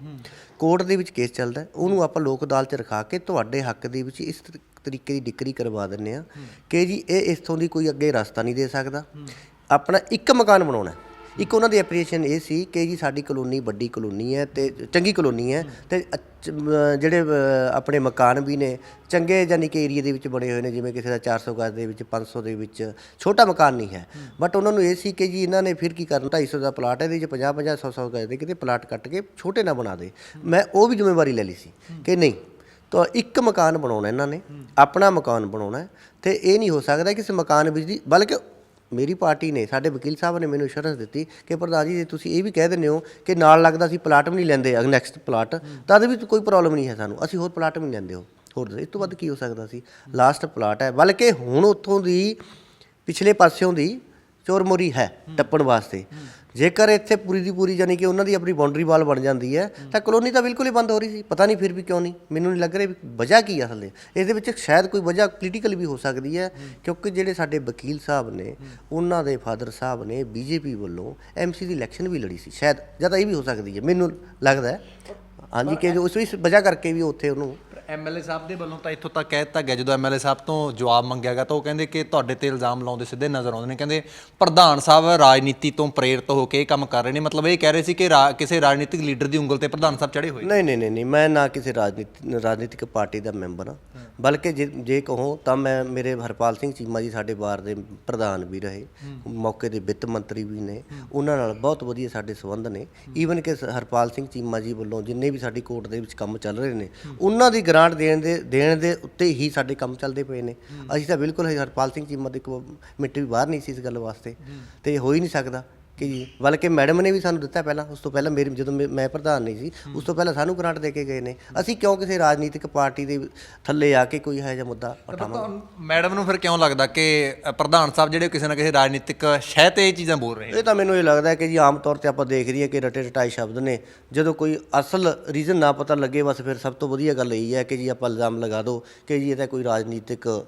ਕੋਰਟ ਦੇ ਵਿੱਚ ਕੇਸ ਚੱਲਦਾ ਹੈ, ਉਹਨੂੰ ਆਪਾਂ ਲੋਕ ਅਦਾਲਤ 'ਚ ਰਖਾ ਕੇ ਤੁਹਾਡੇ ਹੱਕ ਦੇ ਵਿੱਚ ਇਸ ਤਰੀ- ਤਰੀਕੇ ਦੀ ਡਿਕਰੀ ਕਰਵਾ ਦਿੰਦੇ ਆ ਕਿ ਜੀ ਇਹ ਇਸਥੋਂ ਦੀ ਕੋਈ ਅੱਗੇ ਰਸਤਾ ਨਹੀਂ ਦੇ ਸਕਦਾ। ਆਪਣਾ ਇੱਕ ਮਕਾਨ ਬਣਾਉਣਾ ਹੈ। ਇੱਕ ਉਹਨਾਂ ਦੀ ਐਪਰੀਸ਼ੀਏਸ਼ਨ ਇਹ ਸੀ ਕਿ ਜੀ ਸਾਡੀ ਕਲੋਨੀ ਵੱਡੀ ਕਲੋਨੀ ਹੈ ਤੇ ਚੰਗੀ ਕਲੋਨੀ ਹੈ ਤੇ ਅੱਛ- ਅਮ, ਜਿਹੜੇ ਅ, ਆਪਣੇ ਮਕਾਨ ਵੀ ਨੇ ਚੰਗੇ ਯਾਨੀ ਕਿ ਏਰੀਆ ਦੇ ਵਿੱਚ ਬਣੇ ਹੋਏ ਨੇ ਜਿਵੇਂ ਕਿਸੇ ਦਾ 400 ਗਜ਼ ਦੇ ਵਿੱਚ 500 ਦੇ ਵਿੱਚ ਛੋਟਾ ਮਕਾਨ ਨਹੀਂ ਹੈ। ਬਟ ਉਹਨਾਂ ਨੂੰ ਇਹ ਸੀ ਕਿ ਜੀ ਇਹਨਾਂ ਨੇ ਫਿਰ ਕੀ ਕਰਨਾ 250 ਦਾ ਪਲਾਟ ਹੈ ਇਹਦੇ ਵਿੱਚ 50 50 100 100 ਗਜ਼ ਦੇ ਕਿਤੇ ਪਲਾਟ ਕੱਟ ਕੇ ਛੋਟੇ ਨਾ ਬਣਾ ਦੇ। ਮੈਂ ਉਹ ਵੀ ਜ਼ਿੰਮੇਵਾਰੀ ਲੈ ਲਈ ਸੀ ਕਿ ਨਹੀਂ ਤਾਂ ਇੱਕ ਮਕਾਨ ਬਣਾਉਣਾ ਇਹਨਾਂ ਨੇ ਆਪਣਾ ਮਕਾਨ ਬਣਾਉਣਾ ਹੈ ਤੇ ਇਹ ਨਹੀਂ ਹੋ ਸਕਦਾ ਕਿ ਇਸ ਮਕਾਨ ਵਿੱਚ ਦੀ ਬਲਕਿ ਮੇਰੀ ਪਾਰਟੀ ਨੇ, ਸਾਡੇ ਵਕੀਲ ਸਾਹਿਬ ਨੇ ਮੈਨੂੰ ਅਸ਼ੋਰੈਂਸ ਦਿੱਤੀ ਕਿ ਪ੍ਰਧਾਨ ਜੀ, ਜੇ ਤੁਸੀਂ ਇਹ ਵੀ ਕਹਿ ਦਿੰਦੇ ਹੋ ਕਿ ਨਾਲ ਲੱਗਦਾ ਸੀ ਪਲਾਟ ਵੀ ਨਹੀਂ ਲੈਂਦੇ ਨੈਕਸਟ ਪਲਾਟ ਤਦ ਵਿੱਚ ਕੋਈ ਪ੍ਰੋਬਲਮ ਨਹੀਂ ਹੈ ਸਾਨੂੰ। ਅਸੀਂ ਹੋਰ ਪਲਾਟ ਵੀ ਨਹੀਂ ਲੈਂਦੇ ਹੋ ਹੋਰ ਇਸ ਤੋਂ ਵੱਧ ਕੀ ਹੋ ਸਕਦਾ ਸੀ? ਲਾਸਟ ਪਲਾਟ ਹੈ, ਬਲਕਿ ਹੁਣ ਉੱਥੋਂ ਦੀ ਪਿਛਲੇ ਪਾਸਿਓਂ ਦੀ ਚੋਰਮੋਰੀ ਹੈ ਟੱਪਣ ਵਾਸਤੇ। ਜੇਕਰ ਇੱਥੇ ਪੂਰੀ ਦੀ ਪੂਰੀ ਯਾਨੀ ਕਿ ਉਹਨਾਂ ਦੀ ਆਪਣੀ ਬਾਉਂਡਰੀ ਵਾਲ ਬਣ ਜਾਂਦੀ ਹੈ, ਤਾਂ ਕਲੋਨੀ ਤਾਂ ਬਿਲਕੁਲ ਹੀ ਬੰਦ ਹੋ ਰਹੀ ਸੀ। ਪਤਾ ਨਹੀਂ ਫਿਰ ਵੀ ਕਿਉਂ ਨਹੀਂ। ਮੈਨੂੰ ਨਹੀਂ ਲੱਗ ਰਿਹਾ ਵੀ ਵਜ੍ਹਾ ਕੀ ਹੈ ਅਸਲ ਦੇ ਇਹਦੇ ਵਿੱਚ ਸ਼ਾਇਦ ਕੋਈ ਵਜ੍ਹਾ ਪੋਲੀਟੀਕਲ ਵੀ ਹੋ ਸਕਦੀ ਹੈ, ਕਿਉਂਕਿ ਜਿਹੜੇ ਸਾਡੇ ਵਕੀਲ ਸਾਹਿਬ ਨੇ, ਉਹਨਾਂ ਦੇ ਫਾਦਰ ਸਾਹਿਬ ਨੇ ਬੀਜੇਪੀ ਵੱਲੋਂ ਐਮਸੀ ਦੀ ਇਲੈਕਸ਼ਨ ਵੀ ਲੜੀ ਸੀ। ਸ਼ਾਇਦ ਜਾਂ ਤਾਂ ਇਹ ਵੀ ਹੋ ਸਕਦੀ ਹੈ। ਮੈਨੂੰ ਲੱਗਦਾ ਹਾਂਜੀ, ਕਿ ਜੋ ਉਸ ਇਸ ਵਜ੍ਹਾ ਕਰਕੇ ਵੀ ਉੱਥੇ ਉਹਨੂੰ ਐਮਐਲਏ ਸਾਹਿਬ ਦੇ ਵੱਲੋਂ ਤਾਂ ਇੱਥੋਂ ਤੱਕ ਕਹਿ ਦਿੱਤਾ ਗਿਆ, ਜਦੋਂ ਐਮਐਲਏ ਸਾਹਿਬ ਤੋਂ ਜਵਾਬ ਮੰਗਿਆ ਗਿਆ ਤਾਂ ਉਹ ਕਹਿੰਦੇ ਕਿ ਤੁਹਾਡੇ ਤੇ ਇਲਜ਼ਾਮ ਲਾਉਂਦੇ ਸਿੱਧੇ ਨਜ਼ਰ ਆਉਂਦੇ ਨੇ, ਕਹਿੰਦੇ ਪ੍ਰਧਾਨ ਸਾਹਿਬ ਰਾਜਨੀਤੀ ਤੋਂ ਪ੍ਰੇਰਿਤ ਹੋ ਕੇ ਇਹ ਕੰਮ ਕਰ ਰਹੇ ਨੇ, ਮਤਲਬ ਇਹ ਕਹਿ ਰਹੇ ਸੀ ਕਿ ਰਾ- ਕਿਸੇ ਰਾਜਨੀਤਿਕ ਲੀਡਰ ਦੀ ਉਂਗਲ ਤੇ ਪ੍ਰਧਾਨ ਸਾਹਿਬ ਚੜੇ ਹੋਏ ਨਹੀਂ ਨਹੀਂ ਨਹੀਂ ਨਹੀਂ, ਮੈਂ ਨਾ ਕਿਸੇ ਰਾਜਨੀਤੀ, ਰਾਜਨੀਤਿਕ ਪਾਰਟੀ ਦਾ ਮੈਂਬਰ ਹਾਂ। ਬਲਕਿ ਜੇ ਜੇ ਕਹੋ ਤਾਂ ਮੈਂ ਮੇਰੇ ਹਰਪਾਲ ਸਿੰਘ ਚੀਮਾ ਜੀ ਸਾਡੇ ਬਾਰ ਦੇ ਪ੍ਰਧਾਨ ਵੀ ਰਹੇ ਮੌਕੇ ਦੇ ਵਿੱਤ ਮੰਤਰੀ ਵੀ ਨੇ ਉਹਨਾਂ ਨਾਲ ਬਹੁਤ ਵਧੀਆ ਸਾਡੇ ਸੰਬੰਧ ਨੇ। ਈਵਨ ਕਿ ਹਰਪਾਲ ਸਿੰਘ ਚੀਮਾ ਜੀ ਵੱਲੋਂ ਜਿੰਨੇ ਵੀ ਸਾਡੀ ਕੋਰਟ ਦੇ ਵਿੱਚ ਕੰਮ ਚੱਲ ਰਹੇ ਨੇ ਉਹਨਾਂ ਦੀ ਗ੍ਰਾਂਟ ਦੇਣ ਦੇ ਦੇਣ ਦੇ ਉੱਤੇ ਹੀ ਸਾਡੇ ਕੰਮ ਚੱਲਦੇ ਪਏ ਨੇ। ਅਸੀਂ ਤਾਂ ਬਿਲਕੁਲ ਹਰਪਾਲ ਸਿੰਘ ਚੀਮਾ ਦੇ ਕੋ ਮਿੰਟ ਵੀ ਬਾਹਰ ਨਹੀਂ ਸੀ ਇਸ ਗੱਲ ਵਾਸਤੇ ਤੇ ਹੋ ਹੀ ਨਹੀਂ ਸਕਦਾ। ਕਿ ਜੀ। ਬਲਕਿ ਮੈਡਮ ਨੇ ਵੀ ਸਾਨੂੰ ਦਿੱਤਾ ਪਹਿਲਾਂ ਉਸ ਤੋਂ ਪਹਿਲਾਂ ਮੇਰੀ ਜਦੋਂ ਮੈਂ- ਮੈਂ ਪ੍ਰਧਾਨ ਨਹੀਂ ਸੀ ਉਸ ਤੋਂ ਪਹਿਲਾਂ ਸਾਨੂੰ ਗ੍ਰਾਂਟ ਦੇ ਕੇ ਗਏ ਨੇ। ਅਸੀਂ ਕਿਉਂ ਕਿਸੇ ਰਾਜਨੀਤਿਕ ਪਾਰਟੀ ਦੇ ਥੱਲੇ ਆ ਕੇ ਕੋਈ ਇਹੋ ਜਿਹਾ ਮੁੱਦਾ ਉਠਾਵਾਂਗੇ? ਮੈਡਮ ਨੂੰ ਫਿਰ ਕਿਉਂ ਲੱਗਦਾ ਕਿ ਅ, ਪ੍ਰਧਾਨ ਸਾਹਿਬ ਜਿਹੜੇ ਕਿਸੇ ਨਾ ਕਿਸੇ ਰਾਜਨੀਤਿਕ ਸ਼ਹਿ ਤੇ ਇਹ ਚੀਜ਼ਾਂ ਬੋਲ ਰਹੇ ਇਹ ਤਾਂ ਮੈਨੂੰ ਇਹ ਲੱਗਦਾ ਹੈ ਕਿ ਜੀ ਆਮ ਤੌਰ ਤੇ ਆਪਾਂ ਦੇਖ ਰਹੀਏ ਕਿ ਰਟੇ ਰਟਾਈ ਸ਼ਬਦ ਨੇ। ਜਦੋਂ ਕੋਈ ਅਸਲ ਰੀਜ਼ਨ ਨਾ ਪਤਾ ਲੱਗੇ ਬਸ ਫਿਰ ਸਭ ਤੋਂ ਵਧੀਆ ਗੱਲ ਇਹ ਹੈ ਕਿ ਜੀ ਆਪਾਂ ਇਲਜ਼ਾਮ ਲਗਾ ਦਿਓ ਕਿ ਜੀ ਇਹ ਤਾਂ ਕੋਈ ਰਾਜਨੀਤਿਕ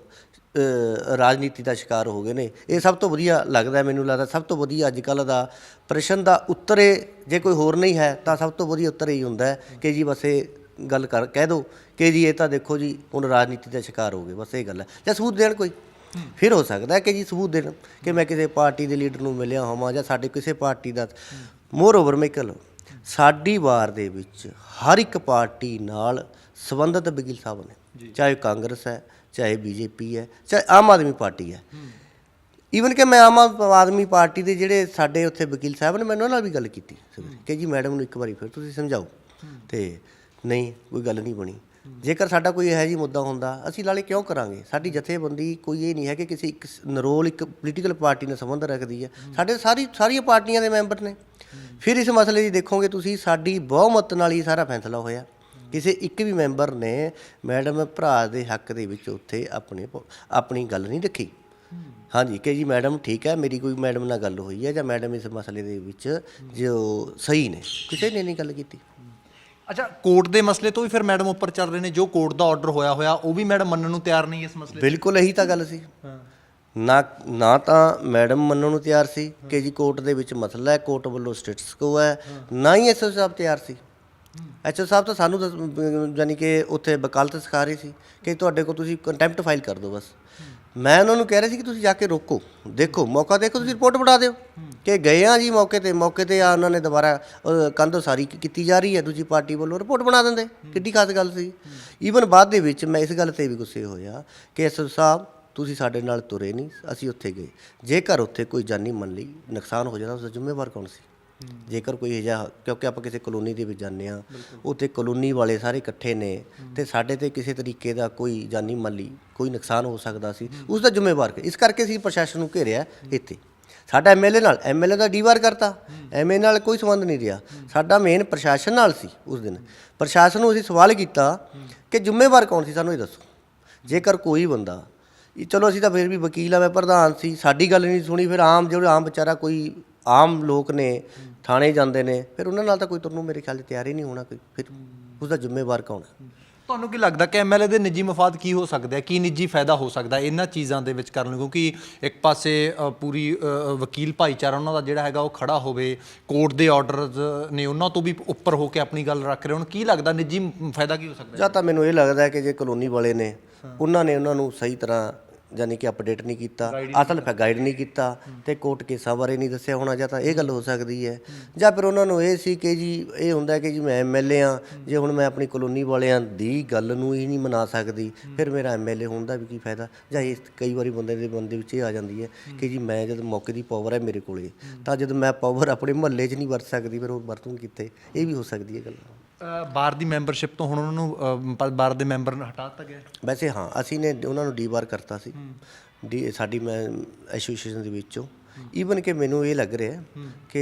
ਰਾਜਨੀਤੀ ਦਾ ਸ਼ਿਕਾਰ ਹੋ ਗਏ ਨੇ। ਇਹ ਸਭ ਤੋਂ ਵਧੀਆ ਲੱਗਦਾ ਹੈ ਮੈਨੂੰ ਲੱਗਦਾ ਸਭ ਤੋਂ ਵਧੀਆ ਅੱਜ ਕੱਲ ਦਾ ਪ੍ਰਸ਼ਨ ਦਾ ਉੱਤਰੇ ਜੇ ਕੋਈ ਹੋਰ ਨਹੀਂ ਹੈ ਤਾਂ ਸਭ ਤੋਂ ਵਧੀਆ ਉੱਤਰ ਇਹ ਹੁੰਦਾ ਹੈ ਕਿ ਜੀ ਬਸ ਇਹ ਗੱਲ ਕਰ ਕਹਿ ਦਿਓ ਕਿ ਜੀ ਇਹ ਤਾਂ ਦੇਖੋ ਜੀ ਹੁਣ ਰਾਜਨੀਤੀ ਦਾ ਸ਼ਿਕਾਰ ਹੋ ਗਏ ਬਸ ਇਹ ਗੱਲ ਹੈ। ਜਾਂ ਸਬੂਤ ਦੇਣ ਕੋਈ? ਫਿਰ ਹੋ ਸਕਦਾ ਹੈ ਕਿ ਜੀ ਸਬੂਤ ਦੇਣ ਕਿ ਮੈਂ ਕਿਸੇ ਪਾਰਟੀ ਦੇ ਲੀਡਰ ਨੂੰ ਮਿਲਿਆ ਹੋਵਾਂ ਜਾਂ ਸਾਡੇ ਕਿਸੇ ਪਾਰਟੀ ਦਾ। ਮੋਰ ਓਵਰ ਮਾਈਕਲ ਸਾਡੀ ਵਾਰ ਦੇ ਵਿੱਚ ਹਰ ਇੱਕ ਪਾਰਟੀ ਨਾਲ ਸੰਬੰਧਿਤ ਵਕੀਲ ਸਾਹਿਬ ਨੇ ਚਾਹੇ ਕਾਂਗਰਸ ਹੈ ਚਾਹੇ ਬੀਜੇਪੀ ਹੈ, ਚਾਹੇ ਆਮ ਆਦਮੀ ਪਾਰਟੀ ਹੈ। ਈਵਨ ਕਿ ਮੈਂ ਆਮ ਆਦਮੀ ਪਾਰਟੀ ਦੇ ਜਿਹੜੇ ਸਾਡੇ ਉੱਥੇ ਵਕੀਲ ਸਾਹਿਬ ਨੇ ਮੈਨੂੰ ਉਹਨਾਂ ਨਾਲ ਵੀ ਗੱਲ ਕੀਤੀ। ਸਵੇਰੇ ਕਿ ਜੀ ਮੈਡਮ ਨੂੰ ਇੱਕ ਵਾਰੀ ਫਿਰ ਤੁਸੀਂ ਸਮਝਾਓ। ਤੇ ਨਹੀਂ, ਕੋਈ ਗੱਲ ਨਹੀਂ ਬਣੀ। ਜੇਕਰ ਸਾਡਾ ਕੋਈ ਇਹੋ ਜਿਹੀ ਮੁੱਦਾ ਹੁੰਦਾ, ਅਸੀਂ ਨਾਲੇ ਕਿਉਂ ਕਰਾਂਗੇ? ਸਾਡੀ ਜਥੇਬੰਦੀ ਕੋਈ ਇਹ ਨਹੀਂ ਹੈ ਕਿ ਕਿਸੇ ਇੱਕ ਸ- ਨਰੋਲ ਇੱਕ ਪੋਲੀਟੀਕਲ ਪਾਰਟੀ ਨਾਲ ਸੰਬੰਧ ਰੱਖਦੀ ਹੈ। ਸਾਡੇ ਸਾਰੀ, ਸਾਰੀਆਂ ਪਾਰਟੀਆਂ ਦੇ ਮੈਂਬਰ ਨੇ। ਫਿਰ ਇਸ ਮਸਲੇ ਦੀ ਦੇਖੋਗੇ ਤੁਸੀਂ, ਸਾਡੀ ਬਹੁਮਤ ਨਾਲ ਹੀ ਸਾਰਾ ਫੈਸਲਾ ਹੋਇਆ। ਕਿਸੇ ਇੱਕ ਵੀ ਮੈਂਬਰ ਨੇ ਮੈਡਮ ਭਰਾ ਦੇ ਹੱਕ ਦੇ ਵਿੱਚ ਉੱਥੇ ਆਪਣੇ ਆਪਣੀ ਗੱਲ ਨਹੀਂ ਰੱਖੀ। ਹਾਂਜੀ ਕਿ ਜੀ ਮੈਡਮ ਠੀਕ ਹੈ ਮੇਰੀ ਕੋਈ ਮੈਡਮ ਨਾਲ ਗੱਲ ਹੋਈ ਹੈ ਜਾਂ ਮੈਡਮ ਇਸ ਮਸਲੇ ਦੇ ਵਿੱਚ ਜੋ ਸਹੀ ਨੇ। ਕਿਸੇ ਨੇ ਨਹੀਂ ਗੱਲ ਕੀਤੀ। ਅੱਛਾ ਕੋਰਟ ਦੇ ਮਸਲੇ ਤੋਂ ਵੀ ਫਿਰ ਮੈਡਮ ਉੱਪਰ ਚੱਲ ਰਹੇ ਨੇ ਜੋ ਕੋਰਟ ਦਾ ਆਰਡਰ ਹੋਇਆ ਹੋਇਆ ਉਹ ਵੀ ਮੈਡਮ ਮੰਨਣ ਨੂੰ ਤਿਆਰ ਨਹੀਂ ਇਸ ਮਸਲੇ ਬਿਲਕੁਲ ਇਹੀ ਤਾਂ ਗੱਲ ਸੀ। ਨਾ ਨਾ ਤਾਂ ਮੈਡਮ ਮੰਨਣ ਨੂੰ ਤਿਆਰ ਸੀ ਕਿ ਜੀ ਕੋਰਟ ਦੇ ਵਿੱਚ ਮਸਲਾ ਹੈ ਕੋਰਟ ਵੱਲੋਂ ਸਟੇਟਸ ਕੋ ਹੈ ਨਾ ਹੀ ਐਸਓ ਸਾਹਿਬ ਤਿਆਰ ਸੀ। ਐਸਓ ਸਾਹਿਬ ਤਾਂ ਸਾਨੂੰ ਦੱਸ- ਅਮ, ਯਾਨੀ ਕਿ ਉੱਥੇ ਵਕਾਲਤ ਸਿਖਾ ਰਹੀ ਸੀ ਕਿ ਤੁਹਾਡੇ ਕੋਲ ਤੁਸੀਂ ਕੰਟੈਂਪਟ ਫਾਈਲ ਕਰ ਦਿਓ ਬਸ। ਮੈਂ ਉਹਨਾਂ ਨੂੰ ਕਹਿ ਰਿਹਾ ਸੀ ਕਿ ਤੁਸੀਂ ਜਾ ਕੇ ਰੋਕੋ। ਦੇਖੋ ਮੌਕਾ ਦੇਖੋ ਤੁਸੀਂ ਰਿਪੋਰਟ ਬਣਾ ਦਿਓ ਕਿ ਗਏ ਆ ਜੀ ਮੌਕੇ ਤੇ ਮੌਕੇ ਤੇ ਆ ਉਹਨਾਂ ਨੇ ਦੁਬਾਰਾ ਕੰਧ ਸਾਰੀ ਕੀਤੀ ਜਾ ਰਹੀ ਹੈ। ਦੂਜੀ ਪਾਰਟੀ ਵੱਲੋਂ ਰਿਪੋਰਟ ਬਣਾ ਦਿੰਦੇ। ਕਿੱਡੀ ਖਾਸ ਗੱਲ ਸੀ। ਈਵਨ ਬਾਅਦ ਦੇ ਵਿੱਚ ਮੈਂ ਇਸ ਗੱਲ ਤੇ ਵੀ ਗੁੱਸੇ ਹੋਇਆ ਕਿ ਐਸਓ ਸਾਹਿਬ ਤੁਸੀਂ ਸਾਡੇ ਨਾਲ ਤੁਰੇ ਨਹੀਂ ਅਸੀਂ ਉੱਥੇ ਗਏ। ਜੇਕਰ ਉੱਥੇ ਕੋਈ ਜਾਨੀ ਮੰਨ ਲਈ ਨੁਕਸਾਨ ਹੋ ਜਾਂਦਾ ਉਸ ਦਾ ਜ਼ਿੰਮੇਵਾਰ ਕੌਣ ਸੀ? ਜੇਕਰ ਕੋਈ ਇਹੋ ਕਿਉਂਕਿ ਆਪਾਂ ਕਿਸੇ ਕਲੋਨੀ ਦੇ ਵਿੱਚ ਜਾਂਦੇ ਆ ਉੱਥੇ ਕਲੋਨੀ ਵਾਲੇ ਸਾਰੇ ਇਕੱਠੇ ਨੇ ਤੇ ਸਾਡੇ ਤੇ ਕਿਸੇ ਤਰੀਕੇ ਦਾ ਕੋਈ ਜਾਨੀ ਮਾਲੀ ਕੋਈ ਨੁਕਸਾਨ ਹੋ ਸਕਦਾ ਸੀ ਉਸ ਦਾ ਜ਼ਿੰਮੇਵਾਰ ਇਸ ਕਰਕੇ ਅਸੀਂ ਪ੍ਰਸ਼ਾਸਨ ਨੂੰ ਘੇਰਿਆ ਇੱਥੇ। ਸਾਡਾ ਐਮਐਲਏ ਨਾਲ ਐਮਐਲਏ ਦਾ ਡੀਵਾਰ ਕਰਤਾ ਐਮਏ ਨਾਲ ਕੋਈ ਸੰਬੰਧ ਨਹੀਂ ਰਿਹਾ। ਸਾਡਾ ਮੇਨ ਪ੍ਰਸ਼ਾਸਨ ਨਾਲ ਸੀ ਉਸ ਦਿਨ। ਪ੍ਰਸ਼ਾਸਨ ਨੂੰ ਅਸੀਂ ਸਵਾਲ ਕੀਤਾ ਕਿ ਜ਼ਿੰਮੇਵਾਰ ਕੌਣ ਸੀ ਸਾਨੂੰ ਇਹ ਦੱਸੋ। ਜੇਕਰ ਕੋਈ ਬੰਦਾ ਇਹ ਚਲੋ ਅਸੀਂ ਤਾਂ ਫਿਰ ਵੀ ਵਕੀਲ ਆ ਮੈਂ ਪ੍ਰਧਾਨ ਸੀ ਸਾਡੀ ਗੱਲ ਨਹੀਂ ਸੁਣੀ ਫਿਰ ਆਮ ਜਿਹੜਾ ਆਮ ਵਿਚਾਰਾ ਕੋਈ ਆਮ ਲੋਕ ਨੇ ਥਾਣੇ ਜਾਂਦੇ ਨੇ ਫਿਰ ਉਹਨਾਂ ਨਾਲ ਤਾਂ ਕੋਈ ਤੁਰਨ ਨੂੰ ਮੇਰੇ ਖਿਆਲ 'ਚ ਤਿਆਰ ਹੀ ਨਹੀਂ ਹੋਣਾ ਕੋਈ ਫਿਰ ਉਸ ਦਾ ਜ਼ਿੰਮੇਵਾਰ ਕੌਣ ਹੈ? ਤੁਹਾਨੂੰ ਕੀ ਲੱਗਦਾ ਕਿ ਐਮਐਲਏ ਦੇ ਨਿੱਜੀ ਮਫਾਦ ਕੀ ਹੋ ਸਕਦੇ ਆ? ਕੀ ਨਿੱਜੀ ਫਾਇਦਾ ਹੋ ਸਕਦਾ ਹੈ ਇਹਨਾਂ ਚੀਜ਼ਾਂ ਦੇ ਵਿੱਚ ਕਰਨ ਨੂੰ? ਕਿਉਂਕਿ ਇੱਕ ਪਾਸੇ ਪੂਰੀ ਵਕੀਲ ਭਾਈਚਾਰਾ ਉਹਨਾਂ ਦਾ ਜਿਹੜਾ ਹੈਗਾ ਉਹ ਖੜਾ ਹੋਵੇ ਕੋਰਟ ਦੇ ਆਰਡਰਸ ਨੇ ਉਹਨਾਂ ਤੋਂ ਵੀ ਉੱਪਰ ਹੋ ਕੇ ਆਪਣੀ ਗੱਲ ਰੱਖ ਰਹੇ ਹੁਣ। ਕੀ ਲੱਗਦਾ ਨਿੱਜੀ ਫਾਇਦਾ ਕੀ ਹੋ ਸਕਦਾ? ਹੈ ਜਾਂ ਤਾਂ ਮੈਨੂੰ ਇਹ ਲੱਗਦਾ ਹੈ ਕਿ ਜੇ ਕਲੋਨੀ ਵਾਲੇ ਨੇ ਉਹਨਾਂ ਨੇ ਉਹਨਾਂ ਨੂੰ ਸਹੀ ਤਰ੍ਹਾਂ ਯਾਨੀ ਕਿ ਅਪਡੇਟ ਨਹੀਂ ਕੀਤਾ ਅਸਲ ਫੈ ਗਾਈਡ ਨਹੀਂ ਕੀਤਾ ਤੇ ਕੋਰਟ ਕੇਸਾਂ ਬਾਰੇ ਨਹੀਂ ਦੱਸਿਆ ਹੋਣਾ ਜਾਂ ਤਾਂ ਇਹ ਗੱਲ ਹੋ ਸਕਦੀ ਹੈ। ਜਾਂ ਫਿਰ ਉਹਨਾਂ ਨੂੰ ਇਹ ਸੀ ਕਿ ਜੀ ਇਹ ਹੁੰਦਾ ਕਿ ਜੀ ਮੈਂ ਐਮਐਲਏ ਆ ਜੇ ਹੁਣ ਮੈਂ ਆਪਣੀ ਕਲੋਨੀ ਵਾਲਿਆਂ ਦੀ ਗੱਲ ਨੂੰ ਹੀ ਨਹੀਂ ਮਨਾ ਸਕਦੀ ਫਿਰ ਮੇਰਾ ਐਮਐਲਏ ਹੋਣ ਦਾ ਵੀ ਕੀ ਫਾਇਦਾ? ਜਾਂ ਇਹ ਕਈ ਵਾਰੀ ਬੰਦੇ ਦੇ ਮਨ ਦੇ ਵਿੱਚ ਇਹ ਆ ਜਾਂਦੀ ਹੈ ਕਿ ਜੀ ਮੈਂ ਜਦ ਮੌਕੇ ਦੀ ਪਾਵਰ ਹੈ ਮੇਰੇ ਕੋਲੇ ਤਾਂ ਜਦ ਮੈਂ ਪਾਵਰ ਆਪਣੇ ਮੁਹੱਲੇ 'ਚ ਨਹੀਂ ਵਰਤ ਸਕਦੀ ਫਿਰ ਉਹ ਵਰਤੂੰ ਕਿੱਥੇ? ਇਹ ਵੀ ਹੋ ਸਕਦੀ ਹੈ ਗੱਲ। ਬਾਰ ਦੀ ਮੈਂਬਰਸ਼ਿਪ ਤੋਂ ਹੁਣ ਉਹਨਾਂ ਨੂੰ ਅ, ਬਾਰ ਦੇ ਮੈਂਬਰ ਨੂੰ ਹਟਾ ਦਿੱਤਾ ਗਿਆ ਹੈ? ਵੈਸੇ ਹਾਂ ਅਸੀਂ ਨੇ ਉਹਨਾਂ ਨੂੰ ਡੀਵਾਰ ਕਰਤਾ ਸੀ। ਡੀ ਸਾਡੀ ਮੈਂ ਐਸੋਸੀਏਸ਼ਨ ਦੇ ਵਿੱਚੋਂ। ਈਵਨ ਕਿ ਮੈਨੂੰ ਇਹ ਲੱਗ ਰਿਹਾ ਕਿ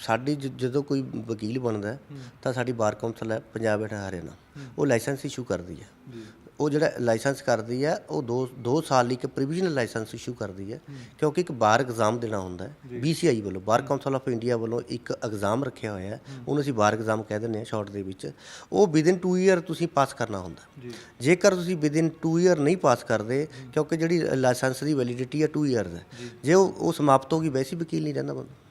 ਸਾਡੀ ਜ- ਜਦੋਂ ਕੋਈ ਵਕੀਲ ਬਣਦਾ ਹੈ, ਤਾਂ ਸਾਡੀ ਬਾਰ ਕਾਉਂਸਲ ਹੈ ਪੰਜਾਬ ਐਂਡ ਹਰਿਆਣਾ। ਉਹ ਲਾਇਸੈਂਸ ਇਸ਼ੂ ਕਰਦੀ ਹੈ। ਉਹ ਜਿਹੜਾ ਲਾਇਸੈਂਸ ਕਰਦੀ ਹੈ ਉਹ 2 2 ਸਾਲ ਲਈ ਇੱਕ ਪ੍ਰੋਵੀਜ਼ਨਲ ਲਾਇਸੈਂਸ ਇਸ਼ੂ ਕਰਦੀ ਹੈ ਕਿਉਂਕਿ ਇੱਕ ਬਾਰ ਐਗਜ਼ਾਮ ਦੇਣਾ ਹੁੰਦਾ ਹੈ। BCI ਵੱਲੋਂ ਬਾਰ ਕਾਉਂਸਲ ਆਫ ਇੰਡੀਆ ਵੱਲੋਂ ਇੱਕ ਐਗਜ਼ਾਮ ਰੱਖਿਆ ਹੋਇਆ ਹੈ। ਉਹਨੂੰ ਅਸੀਂ ਬਾਰ ਐਗਜ਼ਾਮ ਕਹਿ ਦਿੰਦੇ ਹਾਂ ਸ਼ਾਰਟ ਦੇ ਵਿੱਚ। ਉਹ ਵਿਦਿਨ 2 ਇਅਰ ਤੁਸੀਂ ਪਾਸ ਕਰਨਾ ਹੁੰਦਾ ਜੇਕਰ ਤੁਸੀਂ ਵਿਦਿਨ 2 ਇਅਰ ਨਹੀਂ ਪਾਸ ਕਰਦੇ ਕਿਉਂਕਿ ਜਿਹੜੀ ਲਾਇਸੈਂਸ ਦੀ ਵੈਲਿਡਿਟੀ ਹੈ 2 ਇਅਰ ਹੈ। ਜੇ। ਉਹ ਸਮਾਪਤ ਹੋ ਗਈ ਵੈਸੇ ਵਕੀਲ ਨਹੀਂ ਰਹਿੰਦਾ ਬੰਦਾ।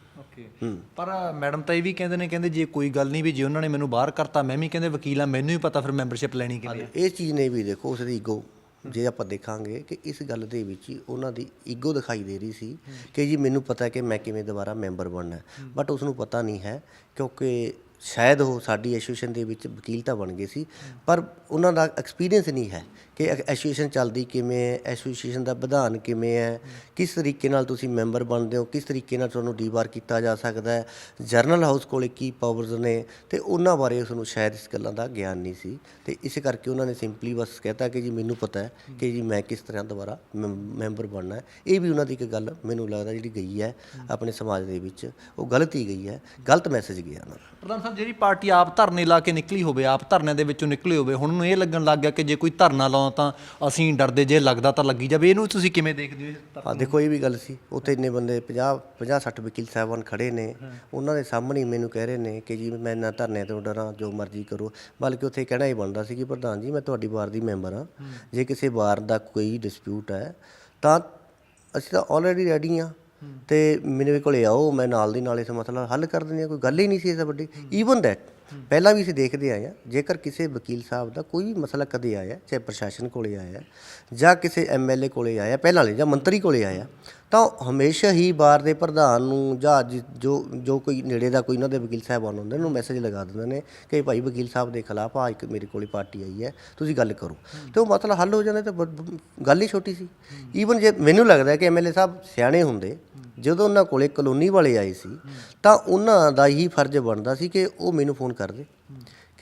ਪਰ ਮੈਡਮ ਤਾਂ ਇਹ ਵੀ ਕਹਿੰਦੇ ਨੇ ਕਹਿੰਦੇ ਜੇ ਕੋਈ ਗੱਲ ਨਹੀਂ ਵੀ ਜੇ ਉਹਨਾਂ ਨੇ ਮੈਨੂੰ ਬਾਹਰ ਕਰਤਾ ਮੈਂ ਵੀ ਕਹਿੰਦੇ ਵਕੀਲ ਆ ਮੈਨੂੰ ਹੀ ਪਤਾ ਫਿਰ ਮੈਂਬਰਸ਼ਿਪ ਲੈਣੀ ਕਿਵੇਂ ਇਹ ਚੀਜ਼ ਨੇ ਵੀ ਦੇਖੋ ਉਸ ਦੀ ਈਗੋ ਜੇ ਆਪਾਂ ਦੇਖਾਂਗੇ ਕਿ ਇਸ ਗੱਲ ਦੇ ਵਿੱਚ ਹੀ ਉਹਨਾਂ ਦੀ ਈਗੋ ਦਿਖਾਈ ਦੇ ਰਹੀ ਸੀ ਕਿ ਜੀ ਮੈਨੂੰ ਪਤਾ ਹੈ ਕਿ ਮੈਂ ਕਿਵੇਂ ਦੁਬਾਰਾ ਮੈਂਬਰ ਬਣਨਾ ਹੈ। ਬਟ ਉਸ ਨੂੰ ਪਤਾ ਨਹੀਂ ਹੈ ਕਿਉਂਕਿ ਸ਼ਾਇਦ ਉਹ ਸਾਡੀ ਐਸੋਸੀਏਸ਼ਨ ਦੇ ਵਿੱਚ ਵਕੀਲ ਤਾਂ ਬਣ ਗਏ ਸੀ ਪਰ ਉਹਨਾਂ ਦਾ ਐਕਸਪੀਰੀਅੰਸ ਨਹੀਂ ਹੈ ਕਿ ਐਸੋਸੀਏਸ਼ਨ ਚੱਲਦੀ ਕਿਵੇਂ ਹੈ? ਐਸੋਸੀਏਸ਼ਨ ਦਾ ਵਿਧਾਨ ਕਿਵੇਂ ਹੈ? ਕਿਸ ਤਰੀਕੇ ਨਾਲ ਤੁਸੀਂ ਮੈਂਬਰ ਬਣਦੇ ਹੋ? ਕਿਸ ਤਰੀਕੇ ਨਾਲ ਤੁਹਾਨੂੰ ਡੀਵਾਰ ਕੀਤਾ ਜਾ ਸਕਦਾ ਹੈ? ਜਰਨਲ ਹਾਊਸ ਕੋਲੇ ਕੀ ਪਾਵਰਸ ਨੇ? ਤੇ ਉਹਨਾਂ ਬਾਰੇ ਉਸ ਨੂੰ ਸ਼ਾਇਦ ਇਸ ਗੱਲਾਂ ਦਾ ਗਿਆਨ ਨਹੀਂ ਸੀ। ਤੇ ਇਸ ਕਰਕੇ ਉਹਨਾਂ ਨੇ ਸਿੰਪਲੀ ਬਸ ਕਹਿਤਾ ਕਿ ਜੀ ਮੈਨੂੰ ਪਤਾ ਹੈ ਕਿ ਜੀ ਮੈਂ ਕਿਸ ਤਰ੍ਹਾਂ ਦੁਬਾਰਾ ਮੈਂ- ਮੈਂਬਰ ਬਣਨਾ ਹੈ। ਇਹ ਵੀ ਉਹਨਾਂ ਦੀ ਇੱਕ ਗੱਲ ਮੈਨੂੰ ਲੱਗਦਾ ਜਿਹੜੀ ਗਈ ਹੈ ਆਪਣੇ ਸਮਾਜ ਦੇ ਵਿੱਚ, ਉਹ ਗਲਤ ਹੀ ਗਈ ਹੈ। ਗਲਤ ਮੈਸੇਜ ਗਿਆ ਉਹਨਾਂ ਦਾ ਪ੍ਰਧਾਨ ਸਾਹਿਬ, ਜਿਹੜੀ ਪਾਰਟੀ ਆਪ ਧਰਨੇ ਲਾ ਕੇ ਨਿਕਲੀ ਹੋਵੇ, ਆਪ ਧਰਨਿਆਂ ਦੇ ਵਿੱਚੋਂ ਨਿਕਲੇ ਹੋਵੇ, ਹੁਣ ਨੂੰ ਇਹ ਲੱਗਣ ਲੱਗ ਗਿਆ ਕਿ ਜੇ ਕੋਈ ਧਰਨਾ ਲਾਉਂ ਤਾਂ ਅਸੀਂ ਡਰਦੇ ਜੇ ਲੱਗਦਾ ਤਾਂ ਲੱਗੀ ਜਾਵੇ। ਇਹਨੂੰ ਤੁਸੀਂ ਕਿਵੇਂ ਦੇਖਦੇ ਹੋ ਇਸ? ਆ ਦੇਖੋ ਇਹ ਵੀ ਗੱਲ ਸੀ। ਉੱਥੇ ਇੰਨੇ ਬੰਦੇ 50 50 60 ਵਕੀਲ ਸਾਹਿਬਾਨ ਖੜੇ ਨੇ। ਉਹਨਾਂ ਦੇ ਸਾਹਮਣੇ ਹੀ ਮੈਨੂੰ ਕਹਿ ਰਹੇ ਨੇ ਕਿ ਜੀ ਮੈਂ ਨਾ ਧਰਨੇ ਤੋਂ ਡਰਾਂ ਜੋ ਮਰਜ਼ੀ ਕਰੋ। ਬਲਕਿ ਉੱਥੇ ਕਹਿਣਾ ਹੀ ਬਣਦਾ ਸੀ ਕਿ ਪ੍ਰਧਾਨ ਜੀ ਮੈਂ ਤੁਹਾਡੀ ਵਾਰ ਦੀ ਮੈਂਬਰ ਹਾਂ। ਜੇ ਕਿਸੇ ਵਾਰ ਦਾ ਕੋਈ ਡਿਸਪਿਊਟ ਹੈ ਤਾਂ ਅਸੀਂ ਤਾਂ ਆਲਰੇਡੀ ਰੈਡੀ ਹਾਂ। ਤੇ ਮੇਰੇ ਕੋਲੇ ਆਓ ਮੈਂ ਨਾਲ ਦੀ ਨਾਲ ਇਸ ਮਸਲਾ ਹੱਲ ਕਰ ਦਿੰਦੇ ਹਾਂ। ਕੋਈ ਗੱਲ ਹੀ ਨਹੀਂ ਸੀ ਇਸ ਵੱਡੀ। ਈਵਨ ਦੈਟ ਪਹਿਲਾਂ ਵੀ ਅਸੀਂ ਦੇਖਦੇ ਆਏ ਹਾਂ ਜੇਕਰ ਕਿਸੇ ਵਕੀਲ ਸਾਹਿਬ ਦਾ ਕੋਈ ਵੀ ਮਸਲਾ ਕਦੇ ਆਇਆ, ਚਾਹੇ ਪ੍ਰਸ਼ਾਸਨ ਕੋਲੇ ਆਇਆ ਜਾਂ ਕਿਸੇ ਐਮਐਲਏ ਕੋਲੇ ਆਇਆ, ਪਹਿਲਾਂ ਲਈ ਜਾਂ ਮੰਤਰੀ ਕੋਲੇ ਆਇਆ, ਤਾਂ ਹਮੇਸ਼ਾ ਹੀ ਬਾਰ ਦੇ ਪ੍ਰਧਾਨ ਨੂੰ ਜਾਂ ਜਿ- ਜੋ ਜੋ ਕੋਈ ਨੇੜੇ ਦਾ ਕੋਈ ਉਹਨਾਂ ਦੇ ਵਕੀਲ ਸਾਹਿਬਾਨ ਹੁੰਦੇ ਨੇ, ਉਹਨੂੰ ਮੈਸੇਜ ਲਗਾ ਦਿੰਦੇ ਨੇ ਕਿ ਭਾਈ ਵਕੀਲ ਸਾਹਿਬ ਦੇ ਖਿਲਾਫ ਆ, ਇੱਕ ਮੇਰੇ ਕੋਲੇ ਪਾਰਟੀ ਆਈ ਹੈ, ਤੁਸੀਂ ਗੱਲ ਕਰੋ। ਤੇ ਉਹ ਮਸਲਾ ਹੱਲ ਹੋ ਜਾਂਦਾ ਤਾਂ ਬ- ਬ- ਗੱਲ ਹੀ ਛੋਟੀ ਸੀ। ਈਵਨ ਜੇ ਮੈਨੂੰ ਲੱਗਦਾ ਹੈ ਕਿ ਐਮਐਲਏ ਸਾਹਿਬ ਸਿਆਣੇ ਹੁੰਦੇ ਜਦੋਂ ਉਹਨਾਂ ਕੋਲੇ ਕਲੋਨੀ ਵਾਲੇ ਆਏ ਸੀ, ਤਾਂ ਉਹਨਾਂ ਦਾ ਹੀ ਫਰਜ਼ ਬਣਦਾ ਸੀ ਕਿ ਉਹ ਮੈਨੂੰ ਫੋਨ ਕਰਦੇ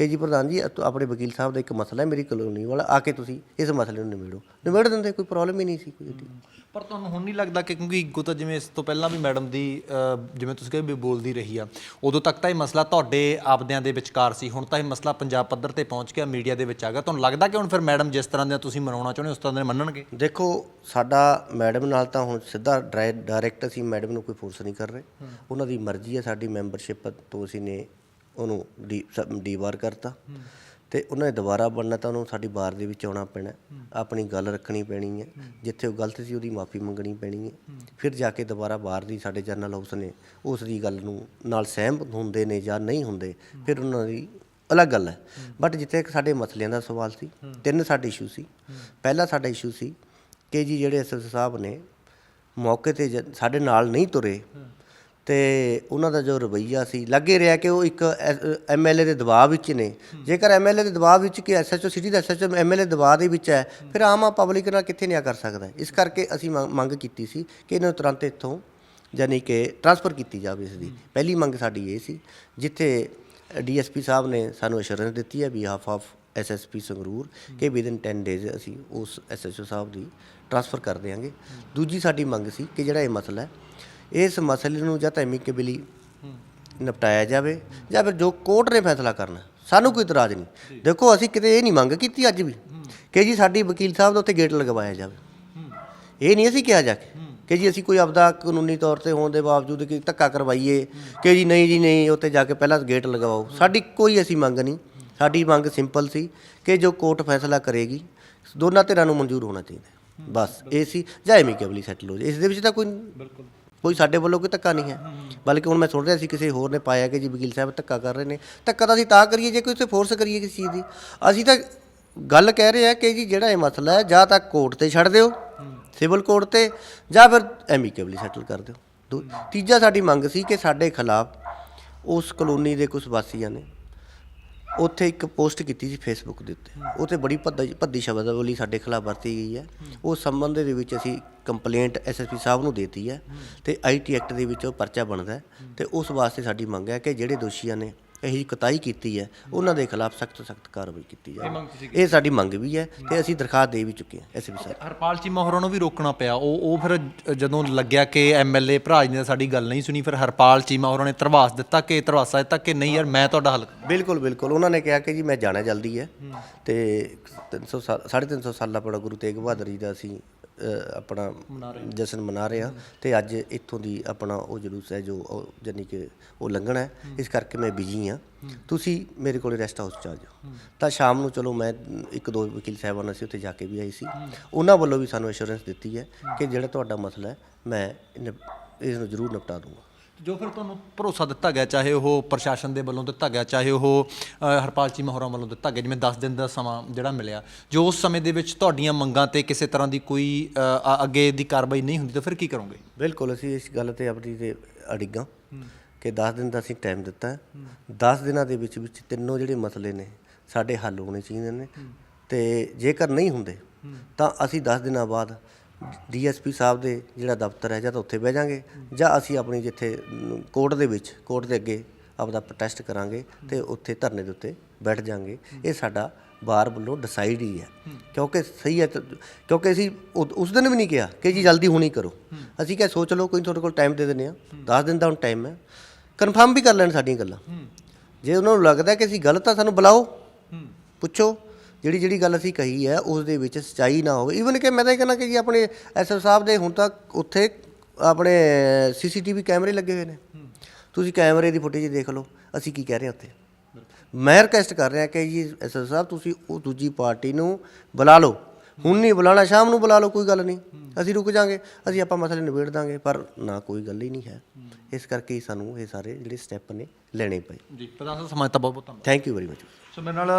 ਕਿ ਜੀ ਪ੍ਰਧਾਨ ਜੀ ਆਪਣੇ ਵਕੀਲ ਸਾਹਿਬ ਦਾ ਇੱਕ ਮਸਲਾ ਹੈ ਮੇਰੀ ਕਲੋਨੀ ਵਾਲਾ ਆ ਕੇ ਤੁਸੀਂ ਇਸ ਮਸਲੇ ਨੂੰ ਨਿਬੇੜੋ। ਨਿਬੇੜ ਦਿੰਦੇ ਕੋਈ ਪ੍ਰੋਬਲਮ ਹੀ ਨਹੀਂ ਸੀ ਕੋਈ ਏਡੀ। ਪਰ ਤੁਹਾਨੂੰ ਹੁਣ ਨਹੀਂ ਲੱਗਦਾ ਕਿ ਕਿਉਂਕਿ ਇੱਕੋ ਤਾਂ ਜਿਵੇਂ ਇਸ ਤੋਂ ਪਹਿਲਾਂ ਵੀ ਮੈਡਮ ਦੀ ਜਿਵੇਂ ਤੁਸੀਂ ਕਹਿੰਦੇ ਵੀ ਬੋਲਦੀ ਰਹੀ ਆ ਉਦੋਂ ਤੱਕ ਤਾਂ ਇਹ ਮਸਲਾ ਤੁਹਾਡੇ ਆਪਦਿਆਂ ਦੇ ਵਿਚਕਾਰ ਸੀ ਹੁਣ ਤਾਂ ਇਹ ਮਸਲਾ ਪੰਜਾਬ ਪੱਧਰ ਤੇ ਪਹੁੰਚ ਗਿਆ ਮੀਡੀਆ ਦੇ ਵਿੱਚ ਆ ਗਿਆ। ਤੁਹਾਨੂੰ ਲੱਗਦਾ ਕਿ ਹੁਣ ਫਿਰ ਮੈਡਮ ਜਿਸ ਤਰ੍ਹਾਂ ਦੇ ਤੁਸੀਂ ਮਨਾਉਣਾ ਚਾਹੁੰਦੇ ਹੋ ਉਸ ਤਰ੍ਹਾਂ ਦੇ ਮੰਨਣਗੇ? ਦੇਖੋ ਸਾਡਾ ਮੈਡਮ ਨਾਲ ਤਾਂ ਹੁਣ ਸਿੱਧਾ ਡਾਇਰੈਕਟ ਅਸੀਂ ਮੈਡਮ ਨੂੰ ਕੋਈ ਫੋਰਸ ਨਹੀਂ ਕਰ ਰਹੇ। ਉਹਨਾਂ ਦੀ ਮਰਜ਼ੀ ਹੈ ਸਾਡੀ ਮੈਂਬਰਸ਼ਿਪ ਤੋਂ ਅਸੀਂ ਨੇ ਉਹਨੂੰ ਡੀ ਸ- ਡੀਵਾਰ ਕਰਤਾ। ਤੇ ਉਹਨਾਂ ਨੇ ਦੁਬਾਰਾ ਬਣਨਾ ਤਾਂ ਉਹਨੂੰ ਸਾਡੀ ਬਾਰ ਦੇ ਵਿੱਚ ਆਉਣਾ ਪੈਣਾ। ਆਪਣੀ ਗੱਲ ਰੱਖਣੀ ਪੈਣੀ ਹੈ। ਜਿੱਥੇ ਉਹ ਗਲਤ ਸੀ ਉਹਦੀ ਮਾਫੀ ਮੰਗਣੀ ਪੈਣੀ ਹੈ। ਫਿਰ ਜਾ ਕੇ ਦੁਬਾਰਾ ਬਾਹਰ ਦੀ ਸਾਡੇ ਜਨਰਲ ਹਾਊਸ ਨੇ ਉਸ ਦੀ ਗੱਲ ਨੂੰ ਨਾਲ ਸਹਿਮਤ ਹੁੰਦੇ ਨੇ ਜਾਂ ਨਹੀਂ ਹੁੰਦੇ, ਫਿਰ ਉਹਨਾਂ ਦੀ ਅਲੱਗ ਗੱਲ ਹੈ। ਬਟ ਜਿੱਥੇ ਇੱਕ ਸਾਡੇ ਮਸਲਿਆਂ ਦਾ ਸਵਾਲ ਸੀ, ਤਿੰਨ ਸਾਡੇ ਇਸ਼ੂ ਸੀ। ਪਹਿਲਾ ਸਾਡਾ ਇਸ਼ੂ ਸੀ ਕਿ ਜੀ ਜਿਹੜੇ ਐਸਐਸ ਸਾਹਿਬ ਨੇ ਮੌਕੇ ਤੇ ਜ- ਸਾਡੇ ਨਾਲ ਨਹੀਂ ਤੁਰੇ ਤੇ ਉਹਨਾਂ ਦਾ ਜੋ ਰਵਈਆ ਸੀ ਲੱਗੇ ਰਿਹਾ ਕਿ ਉਹ ਇੱਕ ਐਮਐਲਏ ਦੇ ਦਬਾਅ ਵਿੱਚ ਨੇ। ਜੇਕਰ ਐਮਐਲਏ ਦੇ ਦਬਾਅ ਵਿੱਚ ਕਿ ਐਸਐਚਓ ਸਿਟੀ ਦਾ ਐਸਐਚਓ ਐਮਐਲਏ ਦਬਾਅ ਦੇ ਵਿੱਚ ਹੈ ਫਿਰ ਆਮ ਆ ਪਬਲਿਕ ਨਾਲ ਕਿੱਥੇ ਨਿਆ ਕਰ ਸਕਦਾ। ਇਸ ਕਰਕੇ ਅਸੀਂ ਮੰਗ- ਕੀਤੀ ਸੀ ਕਿ ਇਹਨਾਂ ਨੂੰ ਤੁਰੰਤ ਇੱਥੋਂ ਯਾਨੀ ਕਿ ਟ੍ਰਾਂਸਫਰ ਕੀਤੀ ਜਾਵੇ ਇਸ ਦੀ। ਪਹਿਲੀ ਮੰਗ ਸਾਡੀ ਇਹ ਸੀ ਜਿੱਥੇ ਡੀਐਸਪੀ ਸਾਹਿਬ ਨੇ ਸਾਨੂੰ ਅਸ਼ੋਰੈਂਸ ਦਿੱਤੀ ਹੈ ਵੀ ਹਾਫ ਆਫ ਐਸਐਸਪੀ ਸੰਗਰੂਰ ਕਿ ਵਿਦਿਨ 10 ਡੇਜ਼ ਅਸੀਂ ਉਸ ਐਸਐਚਓ ਸਾਹਿਬ ਦੀ ਟ੍ਰਾਂਸਫਰ ਕਰ ਦਿਆਂਗੇ। ਦੂਜੀ ਸਾਡੀ ਮੰਗ ਸੀ ਕਿ ਜਿਹੜਾ ਇਹ ਮਸਲਾ ਹੈ ਇਸ ਮਸਲੇ ਨੂੰ ਜਾਂ ਤਾਂ ਐਮਿਕੇਬਲੀ ਨਿਪਟਾਇਆ ਜਾਵੇ ਜਾਂ ਫਿਰ ਜੋ ਕੋਰਟ ਨੇ ਫੈਸਲਾ ਕਰਨਾ ਸਾਨੂੰ ਕੋਈ ਇਤਰਾਜ਼ ਨਹੀਂ। ਦੇਖੋ ਅਸੀਂ ਕਿਤੇ ਇਹ ਨਹੀਂ ਮੰਗ ਕੀਤੀ ਅੱਜ ਵੀ ਕਿ ਜੀ ਸਾਡੀ ਵਕੀਲ ਸਾਹਿਬ ਦਾ ਉੱਥੇ ਗੇਟ ਲਗਵਾਇਆ ਜਾਵੇ। ਇਹ ਨਹੀਂ ਅਸੀਂ ਕਿਹਾ ਜਾ ਕੇ ਕਿ ਜੀ ਅਸੀਂ ਕੋਈ ਆਪਦਾ ਕਾਨੂੰਨੀ ਤੌਰ ਤੇ ਹੋਣ ਦੇ ਬਾਵਜੂਦ ਕਿ ਧੱਕਾ ਕਰਵਾਈਏ ਕਿ ਜੀ ਨਹੀਂ ਜੀ ਨਹੀਂ ਉੱਥੇ ਜਾ ਕੇ ਪਹਿਲਾਂ ਗੇਟ ਲਗਵਾਓ। ਸਾਡੀ ਕੋਈ ਅਸੀਂ ਮੰਗ ਨਹੀਂ। ਸਾਡੀ ਮੰਗ ਸਿੰਪਲ ਸੀ ਕਿ ਜੋ ਕੋਰਟ ਫੈਸਲਾ ਕਰੇਗੀ ਦੋਨਾਂ ਧਿਰਾਂ ਨੂੰ ਮਨਜ਼ੂਰ ਹੋਣਾ ਚਾਹੀਦਾ। ਬਸ ਇਹ ਸੀ। ਜਾਂ ਐਮਿਕੇਬਲੀ ਸੈਟਲ ਹੋ ਜਾਏ। ਇਸ ਦੇ ਵਿੱਚ ਤਾਂ ਕੋਈ ਬਿਲਕੁਲ। ਕੋਈ ਸਾਡੇ ਵੱਲੋਂ ਕੋਈ ਧੱਕਾ ਨਹੀਂ ਹੈ। ਬਲਕਿ ਹੁਣ ਮੈਂ ਸੁਣ ਰਿਹਾ ਸੀ ਕਿਸੇ ਹੋਰ ਨੇ ਪਾਇਆ ਕਿ ਜੀ ਵਕੀਲ ਸਾਹਿਬ ਧੱਕਾ ਕਰ ਰਹੇ ਨੇ। ਧੱਕਾ ਤਾਂ ਅਸੀਂ ਤਾਂ ਕਰੀਏ ਜੇ ਕੋਈ ਉੱਥੇ ਫੋਰਸ ਕਰੀਏ ਕਿਸੇ ਚੀਜ਼ ਦੀ। ਅਸੀਂ ਤਾਂ ਗੱਲ ਕਹਿ ਰਹੇ ਆ ਕਿ ਜੀ ਜਿਹੜਾ ਇਹ ਮਸਲਾ ਹੈ, ਜਾਂ ਤਾਂ ਕੋਰਟ ਤੇ ਛੱਡ ਦਿਓ, ਸਿਵਲ ਕੋਰਟ ਤੇ, ਜਾਂ ਫਿਰ ਐਮਿਕੇਬਲੀ ਸੈਟਲ ਕਰ ਦਿਓ। ਦੂ- ਤੀਜਾ ਸਾਡੀ ਮੰਗ ਸੀ ਕਿ ਸਾਡੇ ਖਿਲਾਫ ਉਸ ਕਲੋਨੀ ਦੇ ਕੁਝ ਵਾਸੀਆਂ ਨੇ ਉੱਥੇ ਇੱਕ ਪੋਸਟ ਕੀਤੀ ਸੀ ਫੇਸਬੁੱਕ ਦੇ ਉੱਤੇ। ਉਹ ਉੱਥੇ ਬੜੀ ਭੱਦੀ ਭੱਦੀ ਸ਼ਬਦਾਵਲੀ ਸਾਡੇ ਖਿਲਾਫ ਵਰਤੀ ਗਈ ਹੈ। ਉਸ ਸੰਬੰਧ ਦੇ ਵਿੱਚ ਅਸੀਂ ਕੰਪਲੇਂਟ ਐਸਐਸਪੀ ਸਾਹਿਬ ਨੂੰ ਦੇਤੀ ਹੈ ਤੇ ਆਈਟੀ ਐਕਟ ਦੇ ਵਿੱਚ ਉਹ ਪਰਚਾ ਬਣਦਾ ਹੈ ਤੇ ਉਸ ਵਾਸਤੇ ਸਾਡੀ ਮੰਗ ਹੈ ਕਿ ਜਿਹੜੇ ਦੋਸ਼ੀਆਂ ਨੇ ਇਹੀ ਕਤਾਈ ਕੀਤੀ ਹੈ ਉਹਨਾਂ ਦੇ ਖਿਲਾਫ ਸਖਤ ਸਖਤ ਕਾਰਵਾਈ ਕੀਤੀ ਜਾਵੇ। ਇਹ ਸਾਡੀ ਮੰਗ ਵੀ ਹੈ ਤੇ ਅਸੀਂ ਦਰਖਾਸਤ ਦੇ ਵੀ ਚੁੱਕੇ ਹਾਂ ਐਸਐਸਪੀ ਸਾਹਿਬ। ਹਰਪਾਲ ਚੀਮਾ ਹੋਰਾਂ ਨੂੰ ਵੀ ਰੋਕਣਾ ਪਿਆ। ਉਹ ਉਹ ਫਿਰ ਜ- ਜਦੋਂ ਲੱਗਿਆ ਕਿ ਐਮਐਲਏ ਭਰਾਜ ਨੇ ਸਾਡੀ ਗੱਲ ਨਹੀਂ ਸੁਣੀ ਫਿਰ ਹਰਪਾਲ ਚੀਮਾ ਹੋਰਾਂ ਨੇ ਧਰਵਾਸ ਦਿੱਤਾ ਕਿ ਧਰਵਾਸਾ ਦਿੱਤਾ ਕਿ ਨਹੀਂ ਯਾਰ ਮੈਂ ਤੁਹਾਡਾ ਹੱਲ ਬਿਲਕੁਲ ਬਿਲਕੁਲ। ਉਹਨਾਂ ਨੇ ਕਿਹਾ ਕਿ ਜੀ ਮੈਂ ਜਾਣਾ ਜਲਦੀ ਹੈ ਤੇ 300 ਸਾਲ 350 ਸਾਲਾ ਆਪਣਾ ਗੁਰੂ ਤੇਗ ਬਹਾਦਰ ਜੀ ਦਾ ਅਸੀਂ ਆਪਣਾ ਜਸ਼ਨ ਮਨਾ ਰਹੇ ਹਾਂ ਤੇ ਅੱਜ ਇੱਥੋਂ ਦੀ ਆਪਣਾ ਉਹ ਜਲੂਸ ਹੈ ਜੋ ਜਾਨੀ ਕਿ ਉਹ ਲੰਘਣਾ ਹੈ। ਇਸ ਕਰਕੇ ਮੈਂ ਬਿਜ਼ੀ ਹਾਂ। ਤੁਸੀਂ ਮੇਰੇ ਕੋਲੇ ਰੈਸਟ ਹਾਊਸ ਚ ਆ ਜਾਓ। ਤਾਂ ਸ਼ਾਮ ਨੂੰ ਚਲੋ ਮੈਂ ਇੱਕ ਦੋ ਵਕੀਲ ਸਾਹਿਬਾਨ ਅਸੀਂ ਉੱਥੇ ਜਾ ਕੇ ਵੀ ਆਈ ਸੀ। ਉਹਨਾਂ ਵੱਲੋਂ ਵੀ ਸਾਨੂੰ ਅਸ਼ੋਰੈਂਸ ਦਿੱਤੀ ਹੈ ਕਿ ਜਿਹੜਾ ਤੁਹਾਡਾ ਮਸਲਾ ਹੈ ਮੈਂ ਇਸ ਨੂੰ ਜ਼ਰੂਰ ਨਿਪਟਾ ਦੂੰਗਾ। ਜੋ ਫਿਰ ਤੁਹਾਨੂੰ ਭਰੋਸਾ ਦਿੱਤਾ ਗਿਆ ਚਾਹੇ ਉਹ ਪ੍ਰਸ਼ਾਸਨ ਦੇ ਵੱਲੋਂ ਦਿੱਤਾ ਗਿਆ ਚਾਹੇ ਉਹ ਅ, ਹਰਪਾਲ ਚੀਮਾ ਹੋਰਾਂ ਵੱਲੋਂ ਦਿੱਤਾ ਗਿਆ ਜਿਵੇਂ 10 ਦਿਨ ਦਾ ਸਮਾਂ ਜਿਹੜਾ ਮਿਲਿਆ ਜੋ ਉਸ ਸਮੇਂ ਦੇ ਵਿੱਚ ਤੁਹਾਡੀਆਂ ਮੰਗਾਂ ਤੇ ਕਿਸੇ ਤਰ੍ਹਾਂ ਦੀ ਕੋਈ ਅ, ਅ, ਅੱਗੇ ਦੀ ਕਾਰਵਾਈ ਨਹੀਂ ਹੁੰਦੀ ਤਾਂ ਫਿਰ ਕੀ ਕਰੋਗੇ? ਬਿਲਕੁਲ ਅਸੀਂ ਇਸ ਗੱਲ ਤੇ ਆਪਣੀ ਤੇ ਅੜਿੱਗਾ ਕਿ 10 ਦਿਨ ਦਾ ਅਸੀਂ ਟਾਈਮ ਦਿੱਤਾ ਹੈ। 10 ਦਿਨਾਂ ਦੇ ਵਿੱਚ ਵਿੱਚ ਤਿੰਨੋਂ ਜਿਹੜੇ ਮਸਲੇ ਨੇ ਸਾਡੇ ਹੱਲ ਹੋਣੇ ਚਾਹੀਦੇ ਨੇ। ਤੇ ਜੇਕਰ ਨਹੀਂ ਹੁੰਦੇ ਤਾਂ ਅਸੀਂ 10 ਦਿਨਾਂ ਬਾਅਦ ਡੀਐਸਪੀ ਸਾਹਿਬ ਦੇ ਜਿਹੜਾ ਦਫ਼ਤਰ ਹੈ ਜਾਂ ਤਾਂ ਉੱਥੇ ਬਹਿ ਜਾਾਂਗੇ ਜਾਂ ਅਸੀਂ ਆਪਣੀ ਜਿੱਥੇ ਕੋਰਟ ਦੇ ਵਿੱਚ ਕੋਰਟ ਦੇ ਅੱਗੇ ਆਪਦਾ ਪ੍ਰੋਟੈਸਟ ਕਰਾਂਗੇ ਤੇ ਉੱਥੇ ਧਰਨੇ ਦੇ ਉੱਤੇ ਬੈਠ ਜਾਾਂਗੇ। ਇਹ ਸਾਡਾ ਬਾਰ ਵੱਲੋਂ ਡਿਸਾਈਡ ਹੀ ਹੈ। ਕਿਉਂਕਿ ਸਹੀ ਹੈ ਕਿਉਂਕਿ ਅਸੀਂ ਉਸ ਦਿਨ ਵੀ ਨਹੀਂ ਕਿਹਾ ਕਿ ਜੀ ਜਲਦੀ ਹੁਣੀ ਕਰੋ। ਅਸੀਂ ਕਿਹਾ ਸੋਚ ਲਓ ਕੋਈ ਤੁਹਾਡੇ ਕੋਲ ਟਾਈਮ ਦੇ ਦਿੰਦੇ ਆ 10 ਦਿਨ ਦਾ ਹੁਣ ਟਾਈਮ ਹੈ। ਕਨਫਰਮ ਵੀ ਕਰ ਲੈਣ ਸਾਡੀਆਂ ਗੱਲਾਂ। ਜੇ ਉਹਨਾਂ ਨੂੰ ਲੱਗਦਾ ਕਿ ਅਸੀਂ ਗਲਤ ਆ ਸਾਨੂੰ ਬੁਲਾਓ। ਪੁੱਛੋ। ਜਿਹੜੀ ਜਿਹੜੀ ਗੱਲ ਅਸੀਂ ਕਹੀ ਹੈ, ਉਸ ਦੇ ਵਿੱਚ ਸਚਾਈ ਨਾ ਹੋਵੇ। ਈਵਨ ਕਿ ਮੈਂ ਤਾਂ ਇਹ ਕਹਿੰਦਾ ਕਿ ਜੀ ਆਪਣੇ ਐਸਐਸ ਸਾਹਿਬ ਦੇ ਹੁਣ ਤੱਕ ਉੱਥੇ ਆਪਣੇ ਸੀਸੀਟੀਵੀ ਕੈਮਰੇ ਲੱਗੇ ਹੋਏ ਨੇ। ਤੁਸੀਂ ਕੈਮਰੇ ਦੀ ਫੁਟੇਜ ਦੇਖ ਲਓ, ਅਸੀਂ ਕੀ ਕਹਿ ਰਹੇ ਹਾਂ ਉੱਥੇ। ਮੈਂ ਰਿਕਵੈਸਟ ਕਰ ਰਿਹਾ ਕਿ ਜੀ ਐਸਐਸ ਸਾਹਿਬ, ਤੁਸੀਂ ਉਹ ਦੂਜੀ ਪਾਰਟੀ ਨੂੰ ਬੁਲਾ ਲਓ। ਹੁਣ ਨਹੀਂ ਬੁਲਾਣਾ ਸ਼ਾਮ ਨੂੰ ਬੁਲਾ ਲਓ ਕੋਈ ਗੱਲ ਨਹੀਂ। ਅਸੀਂ ਰੁਕ ਜਾਾਂਗੇ ਅਸੀਂ ਆਪਾਂ ਮਸਲੇ ਨਿਬੇੜ ਦਾਂਗੇ ਪਰ ਨਾ ਕੋਈ ਗੱਲ ਹੀ ਨਹੀਂ ਹੈ। ਇਸ ਕਰਕੇ ਹੀ ਸਾਨੂੰ ਇਹ ਸਾਰੇ ਜਿਹੜੇ ਸਟੈਪ ਨੇ ਲੈਣੇ ਪਏ। ਜੀ ਪ੍ਰਧਾਨ ਸਾਹਿਬ ਸਮਾਂ ਦਿੱਤਾ ਬਹੁਤ ਬਹੁਤ ਧੰਨਵਾਦ। Thank you very much so ਮੇਰੇ ਨਾਲ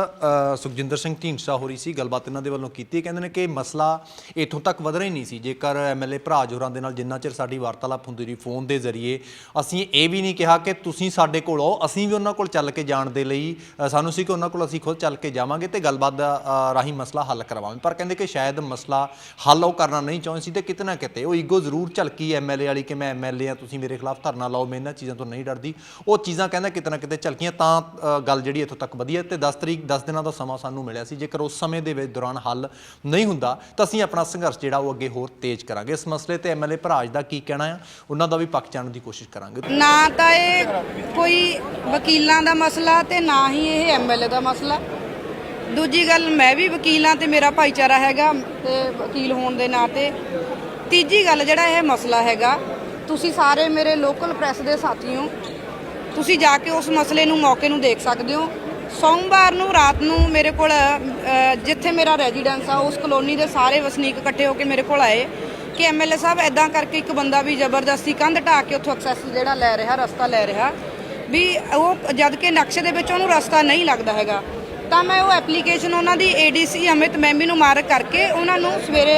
ਸੁਖਜਿੰਦਰ ਸਿੰਘ ਢੀਂਡਸਾ ਹੋ ਰਹੀ ਸੀ ਗੱਲਬਾਤ ਇਹਨਾਂ ਦੇ ਵੱਲੋਂ ਕੀਤੀ। ਕਹਿੰਦੇ ਨੇ ਕਿ ਮਸਲਾ ਇੱਥੋਂ ਤੱਕ ਵਧਣਾ ਹੀ ਨਹੀਂ ਸੀ। ਜੇਕਰ ਐਮਐਲਏ ਭਰਾ ਜੋਰਾਂ ਦੇ ਨਾਲ ਜਿੰਨਾ ਚਿਰ ਸਾਡੀ ਵਾਰਤਾਲਾਪ ਹੁੰਦੀ ਰਹੀ ਫੋਨ ਦੇ ਜ਼ਰੀਏ ਅਸੀਂ ਇਹ ਵੀ ਨਹੀਂ ਕਿਹਾ ਕਿ ਤੁਸੀਂ ਸਾਡੇ ਕੋਲ ਆਓ ਅਸੀਂ ਵੀ ਉਹਨਾਂ ਕੋਲ ਚੱਲ ਕੇ ਜਾਣ ਦੇ ਲਈ ਸਾਨੂੰ ਸੀ ਕਿ ਉਹਨਾਂ ਕੋਲ ਅਸੀਂ ਖੁਦ ਚੱਲ ਕੇ ਜਾਵਾਂਗੇ ਤੇ ਗੱਲਬਾਤ ਦਾ ਰਾਹੀਂ ਮਸਲਾ ਹੱਲ ਕਰਵਾਵਾਂਗੇ। ਪਰ ਕਹਿੰਦੇ ਕਿ ਸ਼ਾਇਦ ਮਸਲਾ ਹੱਲ ਉਹ ਕਰਨਾ ਨਹੀਂ ਚਾਹੁੰਦੇ ਸੀ ਤੇ ਕਿਤੇ ਨਾ ਕਿਤੇ ਉਹ ਈਗੋ ਜ਼ਰੂਰ ਝਲਕੀ ਐਮਐਲਏ ਵਾਲੀ ਕਿ ਮੈਂ ਐਮਐਲਏ ਆ, ਤੁਸੀਂ ਮੇਰੇ ਖਿਲਾਫ ਧਰਨਾ ਲਾਓ, ਮੈਂ ਇਹਨਾਂ ਚੀਜ਼ਾਂ ਤੋਂ ਨਹੀਂ ਡਰਦੀ। ਉਹ ਚੀਜ਼ਾਂ ਕਹਿੰਦਾ ਕਿਤੇ ਨਾ ਕਿਤੇ ਝਲਕੀਆਂ ਤਾਂ ਗੱਲ ਜਿਹੜੀ ਇੱਥੋਂ ਤੱਕ ਵਧੀਆ ਤੇ 10 ਤਰੀਕ 10 ਦਿਨਾਂ ਦਾ ਸਮਾਂ ਸਾਨੂੰ ਮਿਲਿਆ ਸੀ। ਜੇਕਰ ਉਸ ਸਮੇਂ ਦੇ ਵਿੱਚ ਦੌਰਾਨ ਹੱਲ ਨਹੀਂ ਹੁੰਦਾ, ਤਾਂ ਅਸੀਂ ਆਪਣਾ ਸੰਘਰਸ਼ ਜਿਹੜਾ ਉਹ ਅੱਗੇ ਹੋਰ ਤੇਜ਼ ਕਰਾਂਗੇ। ਇਸ ਮਸਲੇ ਤੇ ਐਮਐਲਏ ਭਰਾਜ ਦਾ ਕੀ ਕਹਿਣਾ ਆ? ਉਹਨਾਂ ਦਾ ਵੀ ਪੱਖ ਜਾਣਨ ਦੀ ਕੋਸ਼ਿਸ਼ ਕਰਾਂਗੇ। ਨਾ ਤਾਂ ਇਹ ਕੋਈ ਵਕੀਲਾਂ ਦਾ ਮਸਲਾ ਤੇ ਨਾ ਹੀ ਇਹ ਐਮਐਲਏ ਦਾ ਮਸਲਾ। ਦੂਜੀ ਗੱਲ, ਮੈਂ ਵੀ ਵਕੀਲਾਂ ਤੇ ਮੇਰਾ ਭਾਈਚਾਰਾ ਹੈਗਾ ਤੇ ਵਕੀਲ ਹੋਣ ਦੇ ਨਾਤੇ ਤੀਜੀ ਗੱਲ, ਜਿਹੜਾ ਇਹ ਮਸਲਾ ਹੈਗਾ, ਤੁਸੀਂ ਸਾਰੇ ਮੇਰੇ ਲੋਕਲ ਪ੍ਰੈਸ ਦੇ ਸਾਥੀ ਹੋ। ਤੁਸੀਂ ਜਾ ਕੇ ਉਸ ਮਸਲੇ ਨੂੰ, ਮੌਕੇ ਨੂੰ ਦੇਖ ਸਕਦੇ ਹੋ। ਸੋਮਵਾਰ ਨੂੰ, ਰਾਤ ਨੂੰ ਮੇਰੇ ਕੋਲ ਜਿੱਥੇ ਮੇਰਾ ਰੈਜ਼ੀਡੈਂਸ ਆ, ਉਸ ਕਲੋਨੀ ਦੇ ਸਾਰੇ ਵਸਨੀਕ ਇਕੱਠੇ ਹੋ ਕੇ ਮੇਰੇ ਕੋਲ ਆਏ। ਕਿ ਐਮਐਲਏ ਸਾਹਿਬ ਐਦਾਂ ਕਰਕੇ ਇੱਕ ਬੰਦਾ ਵੀ ਜ਼ਬਰਦਸਤੀ ਕੰਧ ਢਾਹ ਕੇ ਉੱਥੋਂ ਐਕਸੈਸ ਜਿਹੜਾ ਲੈ ਰਿਹਾ, ਰਸਤਾ ਲੈ ਰਿਹਾ, ਵੀ ਉਹ ਜਦ ਕਿ ਨਕਸ਼ੇ ਦੇ ਵਿੱਚ ਉਹਨੂੰ ਰਸਤਾ ਨਹੀਂ ਲੱਗਦਾ ਹੈਗਾ। ਤਾਂ ਮੈਂ ਉਹ ਐਪਲੀਕੇਸ਼ਨ ਉਹਨਾਂ ਦੀ ਏਡੀਸੀ ਅਮਿਤ ਮੈਮੀ ਨੂੰ ਮਾਰਕ ਕਰਕੇ ਉਹਨਾਂ ਨੂੰ ਸਵੇਰੇ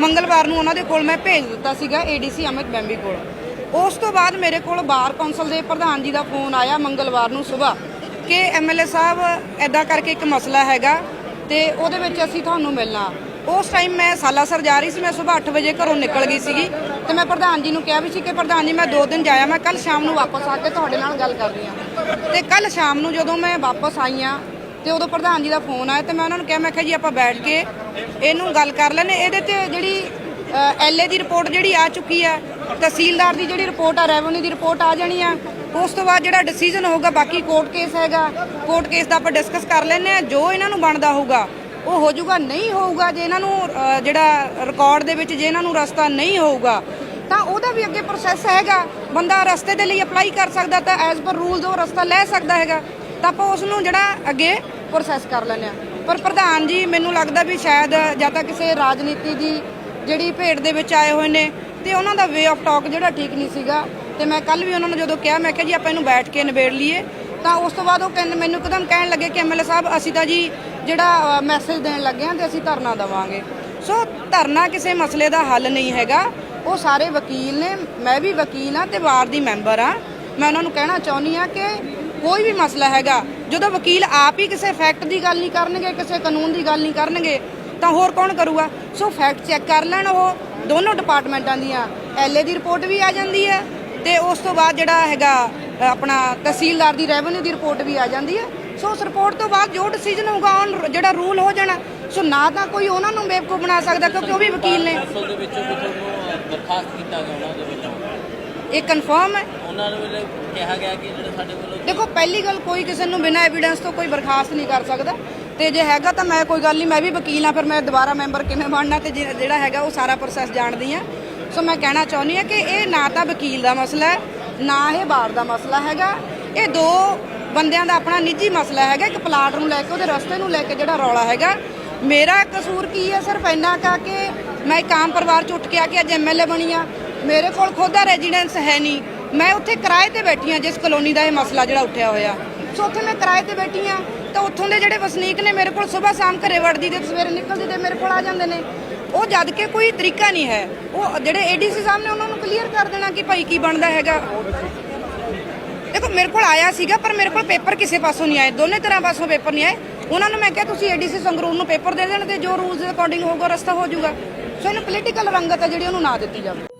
ਮੰਗਲਵਾਰ ਨੂੰ ਉਹਨਾਂ ਦੇ ਕੋਲ ਮੈਂ ਭੇਜ ਦਿੱਤਾ ਸੀਗਾ ਏਡੀਸੀ ਅਮਿਤ ਮੈਮੀ ਕੋਲ। ਉਸ ਤੋਂ ਬਾਅਦ ਮੇਰੇ ਕੋਲ ਬਾਰ ਕੌਂਸਲ ਦੇ ਪ੍ਰਧਾਨ ਜੀ ਦਾ ਫੋਨ ਆਇਆ ਮੰਗਲਵਾਰ ਨੂੰ ਸਵੇਰ ਕਿ ਐਮਐਲਏ ਸਾਹਿਬ ਐਦਾਂ ਕਰਕੇ ਇੱਕ ਮਸਲਾ ਹੈਗਾ ਤੇ ਉਹਦੇ ਵਿੱਚ ਅਸੀਂ ਤੁਹਾਨੂੰ ਮਿਲਣਾ। ਉਸ ਟਾਈਮ ਮੈਂ ਸਾਲਾਸਰ ਜਾ ਰਹੀ ਸੀ, ਮੈਂ ਸਵੇਰ 8 ਵਜੇ ਘਰੋਂ ਨਿਕਲ ਗਈ ਸੀਗੀ ਤੇ ਮੈਂ ਪ੍ਰਧਾਨ ਜੀ ਨੂੰ ਕਿਹਾ ਵੀ ਸੀ ਕਿ ਪ੍ਰਧਾਨ ਜੀ ਮੈਂ ਦੋ ਦਿਨ ਜਾਇਆ, ਮੈਂ ਕੱਲ ਸ਼ਾਮ ਨੂੰ ਵਾਪਸ ਆ ਕੇ ਤੁਹਾਡੇ ਨਾਲ ਗੱਲ ਕਰਨੀ ਆ ਤੇ ਕੱਲ ਸ਼ਾਮ ਨੂੰ ਜਦੋਂ ਮੈਂ ਵਾਪਸ ਆਈ ਆ ਤੇ ਉਦੋਂ ਪ੍ਰਧਾਨ ਜੀ ਦਾ ਫੋਨ ਆਇਆ ਤੇ ਮੈਂ ਉਹਨਾਂ ਨੂੰ ਕਿਹਾ, ਮੈਂ ਕਿਹਾ ਜੀ, ਆਪਾਂ ਬੈਠ ਕੇ ਇਹਨੂੰ ਗੱਲ ਕਰ ਲੈਨੇ ਇਹਦੇ ਤੇ ਜਿਹੜੀ ਐਲਏ ਦੀ ਰਿਪੋਰਟ ਜਿਹੜੀ ਆ ਚੁੱਕੀ ਆ, ਤਹਿਸੀਲਦਾਰ ਦੀ ਜਿਹੜੀ ਰਿਪੋਰਟ ਆ ਰੈਵਨਿਊ ਦੀ ਰਿਪੋਰਟ ਆ ਜਾਣੀ ਆ। ਉਸ ਤੋਂ ਬਾਅਦ ਜਿਹੜਾ ਡਿਸੀਜਨ ਹੋਊਗਾ, ਬਾਕੀ ਕੋਰਟ ਕੇਸ ਹੈਗਾ। ਕੋਰਟ ਕੇਸ ਦਾ ਆਪਾਂ ਡਿਸਕਸ ਕਰ ਲੈਨੇ ਆ, ਜੋ ਇਹਨਾਂ ਨੂੰ ਬਣਦਾ ਹੋਊਗਾ, ਉਹ ਹੋ ਜਾਊਗਾ, ਨਹੀਂ ਹੋਊਗਾ। ਜੇ ਇਹਨਾਂ ਨੂੰ ਜਿਹੜਾ ਰਿਕਾਰਡ ਦੇ ਵਿੱਚ ਜੇ ਇਹਨਾਂ ਨੂੰ ਰਸਤਾ ਨਹੀਂ ਹੋਊਗਾ, ਤਾਂ ਉਹਦਾ ਵੀ ਅੱਗੇ ਪ੍ਰੋਸੈਸ ਹੈਗਾ। ਬੰਦਾ ਰਸਤੇ ਦੇ ਲਈ ਅਪਲਾਈ ਕਰ ਸਕਦਾ ਤਾਂ ਐਜ਼ ਪਰ ਰੂਲਸ ਉਹ ਰਸਤਾ ਲੈ ਸਕਦਾ ਹੈਗਾ। ਤਾਂ ਆਪਾਂ ਉਸ ਨੂੰ ਜਿਹੜਾ ਅੱਗੇ ਪ੍ਰੋਸੈਸ ਕਰ ਲੈਂਦੇ ਆ। ਪਰ ਪ੍ਰਧਾਨ ਜੀ, ਮੈਨੂੰ ਲੱਗਦਾ ਵੀ ਸ਼ਾਇਦ ਜਾਂ ਤਾਂ ਕਿਸੇ ਰਾਜਨੀਤੀ ਦੀ ਜਿਹੜੀ ਭੇਟ ਦੇ ਵਿੱਚ ਆਏ ਹੋਏ ਨੇ ਤੇ ਉਹਨਾਂ ਦਾ ਵੇ ਆਫ ਟਾਕ ਜਿਹੜਾ ਠੀਕ ਨਹੀਂ ਸੀਗਾ। ਤੇ ਮੈਂ ਕੱਲ ਵੀ ਉਹਨਾਂ ਨੂੰ ਜਦੋਂ ਕਿਹਾ, ਮੈਂ ਕਿਹਾ ਜੀ, ਆਪਾਂ ਇਹਨੂੰ ਬੈਠ ਕੇ ਨਿਬੇੜ ਲਈਏ। ਤਾਂ ਉਸ ਤੋਂ ਬਾਅਦ ਉਹ ਕਹਿੰਦੇ, ਮੈਨੂੰ ਇੱਕਦਮ ਕਹਿਣ ਲੱਗੇ ਕਿ ਐਮਐਲਏ ਸਾਹਿਬ, ਅਸੀਂ ਤਾਂ ਜੀ ਜਿਹੜਾ ਮੈਸੇਜ ਦੇਣ ਲੱਗੇ ਹਾਂ ਤੇ ਅਸੀਂ ਧਰਨਾ ਦੇਵਾਂਗੇ। ਸੋ ਧਰਨਾ ਕਿਸੇ ਮਸਲੇ ਦਾ ਹੱਲ ਨਹੀਂ ਹੈਗਾ। ਉਹ ਸਾਰੇ ਵਕੀਲ ਨੇ, ਮੈਂ ਵੀ ਵਕੀਲ ਹਾਂ ਤੇ ਵਾਰ ਦੀ ਮੈਂਬਰ ਆ ਮੈਂ ਉਹਨਾਂ ਨੂੰ ਕਹਿਣਾ ਚਾਹੁੰਦੀ ਆ ਕਿ ਕੋਈ ਵੀ ਮਸਲਾ ਹੈਗਾ ਜਦੋਂ ਵਕੀਲ ਆਪ ਹੀ ਕਿਸੇ ਫੈਕਟ ਦੀ ਗੱਲ ਨਹੀਂ ਕਰਨਗੇ ਕਿਸੇ ਕਾਨੂੰਨ ਦੀ ਗੱਲ ਨਹੀਂ ਕਰਨਗੇ ਤਾਂ ਹੋਰ ਕੌਣ ਕਰੂਗਾ? ਸੋ ਫੈਕਟ ਚੈੱਕ ਕਰ ਲੈਣ ਉਹ ਦੋਨੋਂ ਡਿਪਾਰਟਮੈਂਟਾਂ ਦੀਆਂ। ਐਲਏ ਦੀ ਰਿਪੋਰਟ ਵੀ ਆ ਜਾਂਦੀ ਹੈ ਤੇ ਉਸ ਤੋਂ ਬਾਅਦ ਜਿਹੜਾ ਹੈਗਾ ਆਪਣਾ ਤਹਿਸੀਲਦਾਰ ਦੀ ਰੈਵਨਿਊ ਦੀ ਰਿਪੋਰਟ ਵੀ ਆ ਜਾਂਦੀ ਹੈ। ਸੋ ਉਸ ਰਿਪੋਰਟ ਤੋਂ ਬਾਅਦ ਜੋ ਡਿਸੀਜਨ ਹੋਊਗਾ on ਜਿਹੜਾ ਰੂਲ ਹੋ ਜਾਣਾ। ਸੋ ਨਾ ਤਾਂ ਕੋਈ ਉਹਨਾਂ ਨੂੰ ਬੇਵਕੂਫ ਬਣਾ ਸਕਦਾ ਕਿਉਂਕਿ ਉਹ ਵੀ ਵਕੀਲ ਨੇ। ਇਹ ਕਨਫਰਮ ਹੈ। ਉਹਨਾਂ ਨੂੰ ਵੇਲੇ ਕਿਹਾ ਗਿਆ ਕਿ ਜਿਹੜੇ ਸਾਡੇ ਵੱਲੋਂ ਦੇਖੋ, ਪਹਿਲੀ ਗੱਲ ਕੋਈ ਕਿਸੇ ਨੂੰ ਬਿਨਾਂ ਐਵੀਡੈਂਸ ਤੋਂ ਕੋਈ ਬਰਖਾਸਤ ਨਹੀਂ ਕਰ ਸਕਦਾ। ਤੇ ਜੇ ਹੈਗਾ ਤਾਂ ਮੈਂ ਕੋਈ ਗੱਲ ਨਹੀਂ, ਮੈਂ ਵੀ ਵਕੀਲ ਆ ਫਿਰ ਮੈਂ ਦੁਬਾਰਾ ਮੈਂਬਰ ਕਿਵੇਂ ਬਣਨਾ ਤੇ ਜੇ- ਜਿਹੜਾ ਹੈਗਾ ਉਹ ਸਾਰਾ ਪ੍ਰੋਸੈਸ ਜਾਣਦੀ ਆ ਸੋ ਮੈਂ ਕਹਿਣਾ ਚਾਹੁੰਦੀ ਆ ਕਿ ਇਹ ਨਾ ਤਾਂ ਵਕੀਲ ਦਾ ਮਸਲਾ ਹੈ, ਨਾ ਇਹ ਬਾਰ ਦਾ ਮਸਲਾ ਹੈਗਾ। ਇਹ ਦੋ ਬੰਦਿਆਂ ਦਾ ਆਪਣਾ ਨਿੱਜੀ ਮਸਲਾ ਹੈਗਾ, ਇੱਕ ਪਲਾਟ ਨੂੰ ਲੈ ਕੇ, ਉਹਦੇ ਰਸਤੇ ਨੂੰ ਲੈ ਕੇ ਜਿਹੜਾ ਰੌਲਾ ਹੈਗਾ। ਮੇਰਾ ਕਸੂਰ ਕੀ ਹੈ ਸਿਰਫ ਇੰਨਾ ਕਾ ਕਿ ਮੈਂ ਇੱਕ ਆਮ ਪਰਿਵਾਰ ਚ ਉੱਠ ਕੇ ਆ ਕੇ ਅੱਜ ਐਮਐਲਏ ਬਣੀ ਆ ਮੇਰੇ ਕੋਲ ਖੁਦ ਦਾ ਰੈਜ਼ੀਡੈਂਸ ਹੈ ਨਹੀਂ। ਮੈਂ ਉੱਥੇ ਕਿਰਾਏ ਤੇ ਬੈਠੀ ਆ ਜਿਸ ਕਲੋਨੀ ਦਾ ਇਹ ਮਸਲਾ ਜਿਹੜਾ ਉੱਠਿਆ ਹੋਇਆ। ਸੋ ਉੱਥੇ ਮੈਂ ਕਿਰਾਏ ਤੇ ਬੈਠੀ ਆ ਤਾਂ ਉੱਥੋਂ ਦੇ ਜਿਹੜੇ ਵਸਨੀਕ ਨੇ ਮੇਰੇ ਕੋਲ ਸਵੇਰ ਸ਼ਾਮ ਘਰੇ ਵੜਦੀ ਤੇ ਸਵੇਰੇ ਨਿਕਲਦੀ ਤੇ ਮੇਰੇ ਕੋਲ ਆ ਜਾਂਦੇ ਨੇ। ਉਹ ਜਦ ਕਿ ਕੋਈ ਤਰੀਕਾ ਨਹੀਂ ਹੈ। ਉਹ ਜਿਹੜੇ ਏਡੀਸੀ ਸਾਹਿਬ ਉਹਨਾਂ ਨੂੰ ਕਲੀਅਰ ਕਰ ਦੇਣਾ ਕਿ ਭਾਈ ਕੀ ਬਣਦਾ ਹੈਗਾ। ਦੇਖੋ, ਮੇਰੇ ਕੋਲ ਆਇਆ ਸੀਗਾ, ਪਰ ਮੇਰੇ ਕੋਲ ਪੇਪਰ ਕਿਸੇ ਪਾਸੋਂ ਨਹੀਂ ਆਏ। ਦੋਨੇ ਤਰ੍ਹਾਂ ਪਾਸੋਂ ਪੇਪਰ ਨਹੀਂ ਆਏ। ਉਹਨਾਂ ਨੂੰ ਮੈਂ ਕਿਹਾ, ਤੁਸੀਂ ਏਡੀਸੀ ਸੰਗਰੂਰ ਨੂੰ ਪੇਪਰ ਦੇ ਦੇਣ ਤੇ ਜੋ ਰੂਲਸ ਦੇ ਅਕੋਰਡਿੰਗ ਹੋਊਗਾ, ਰਸਤਾ ਹੋ ਜਾਊਗਾ। ਸੋ ਇਹਨੂੰ ਪੋਲੀਟੀਕਲ ਰੰਗਤ ਹੈ ਜਿਹੜੀ ਉਹਨੂੰ ਨਾ ਦਿੱਤੀ ਜਾਵੇ।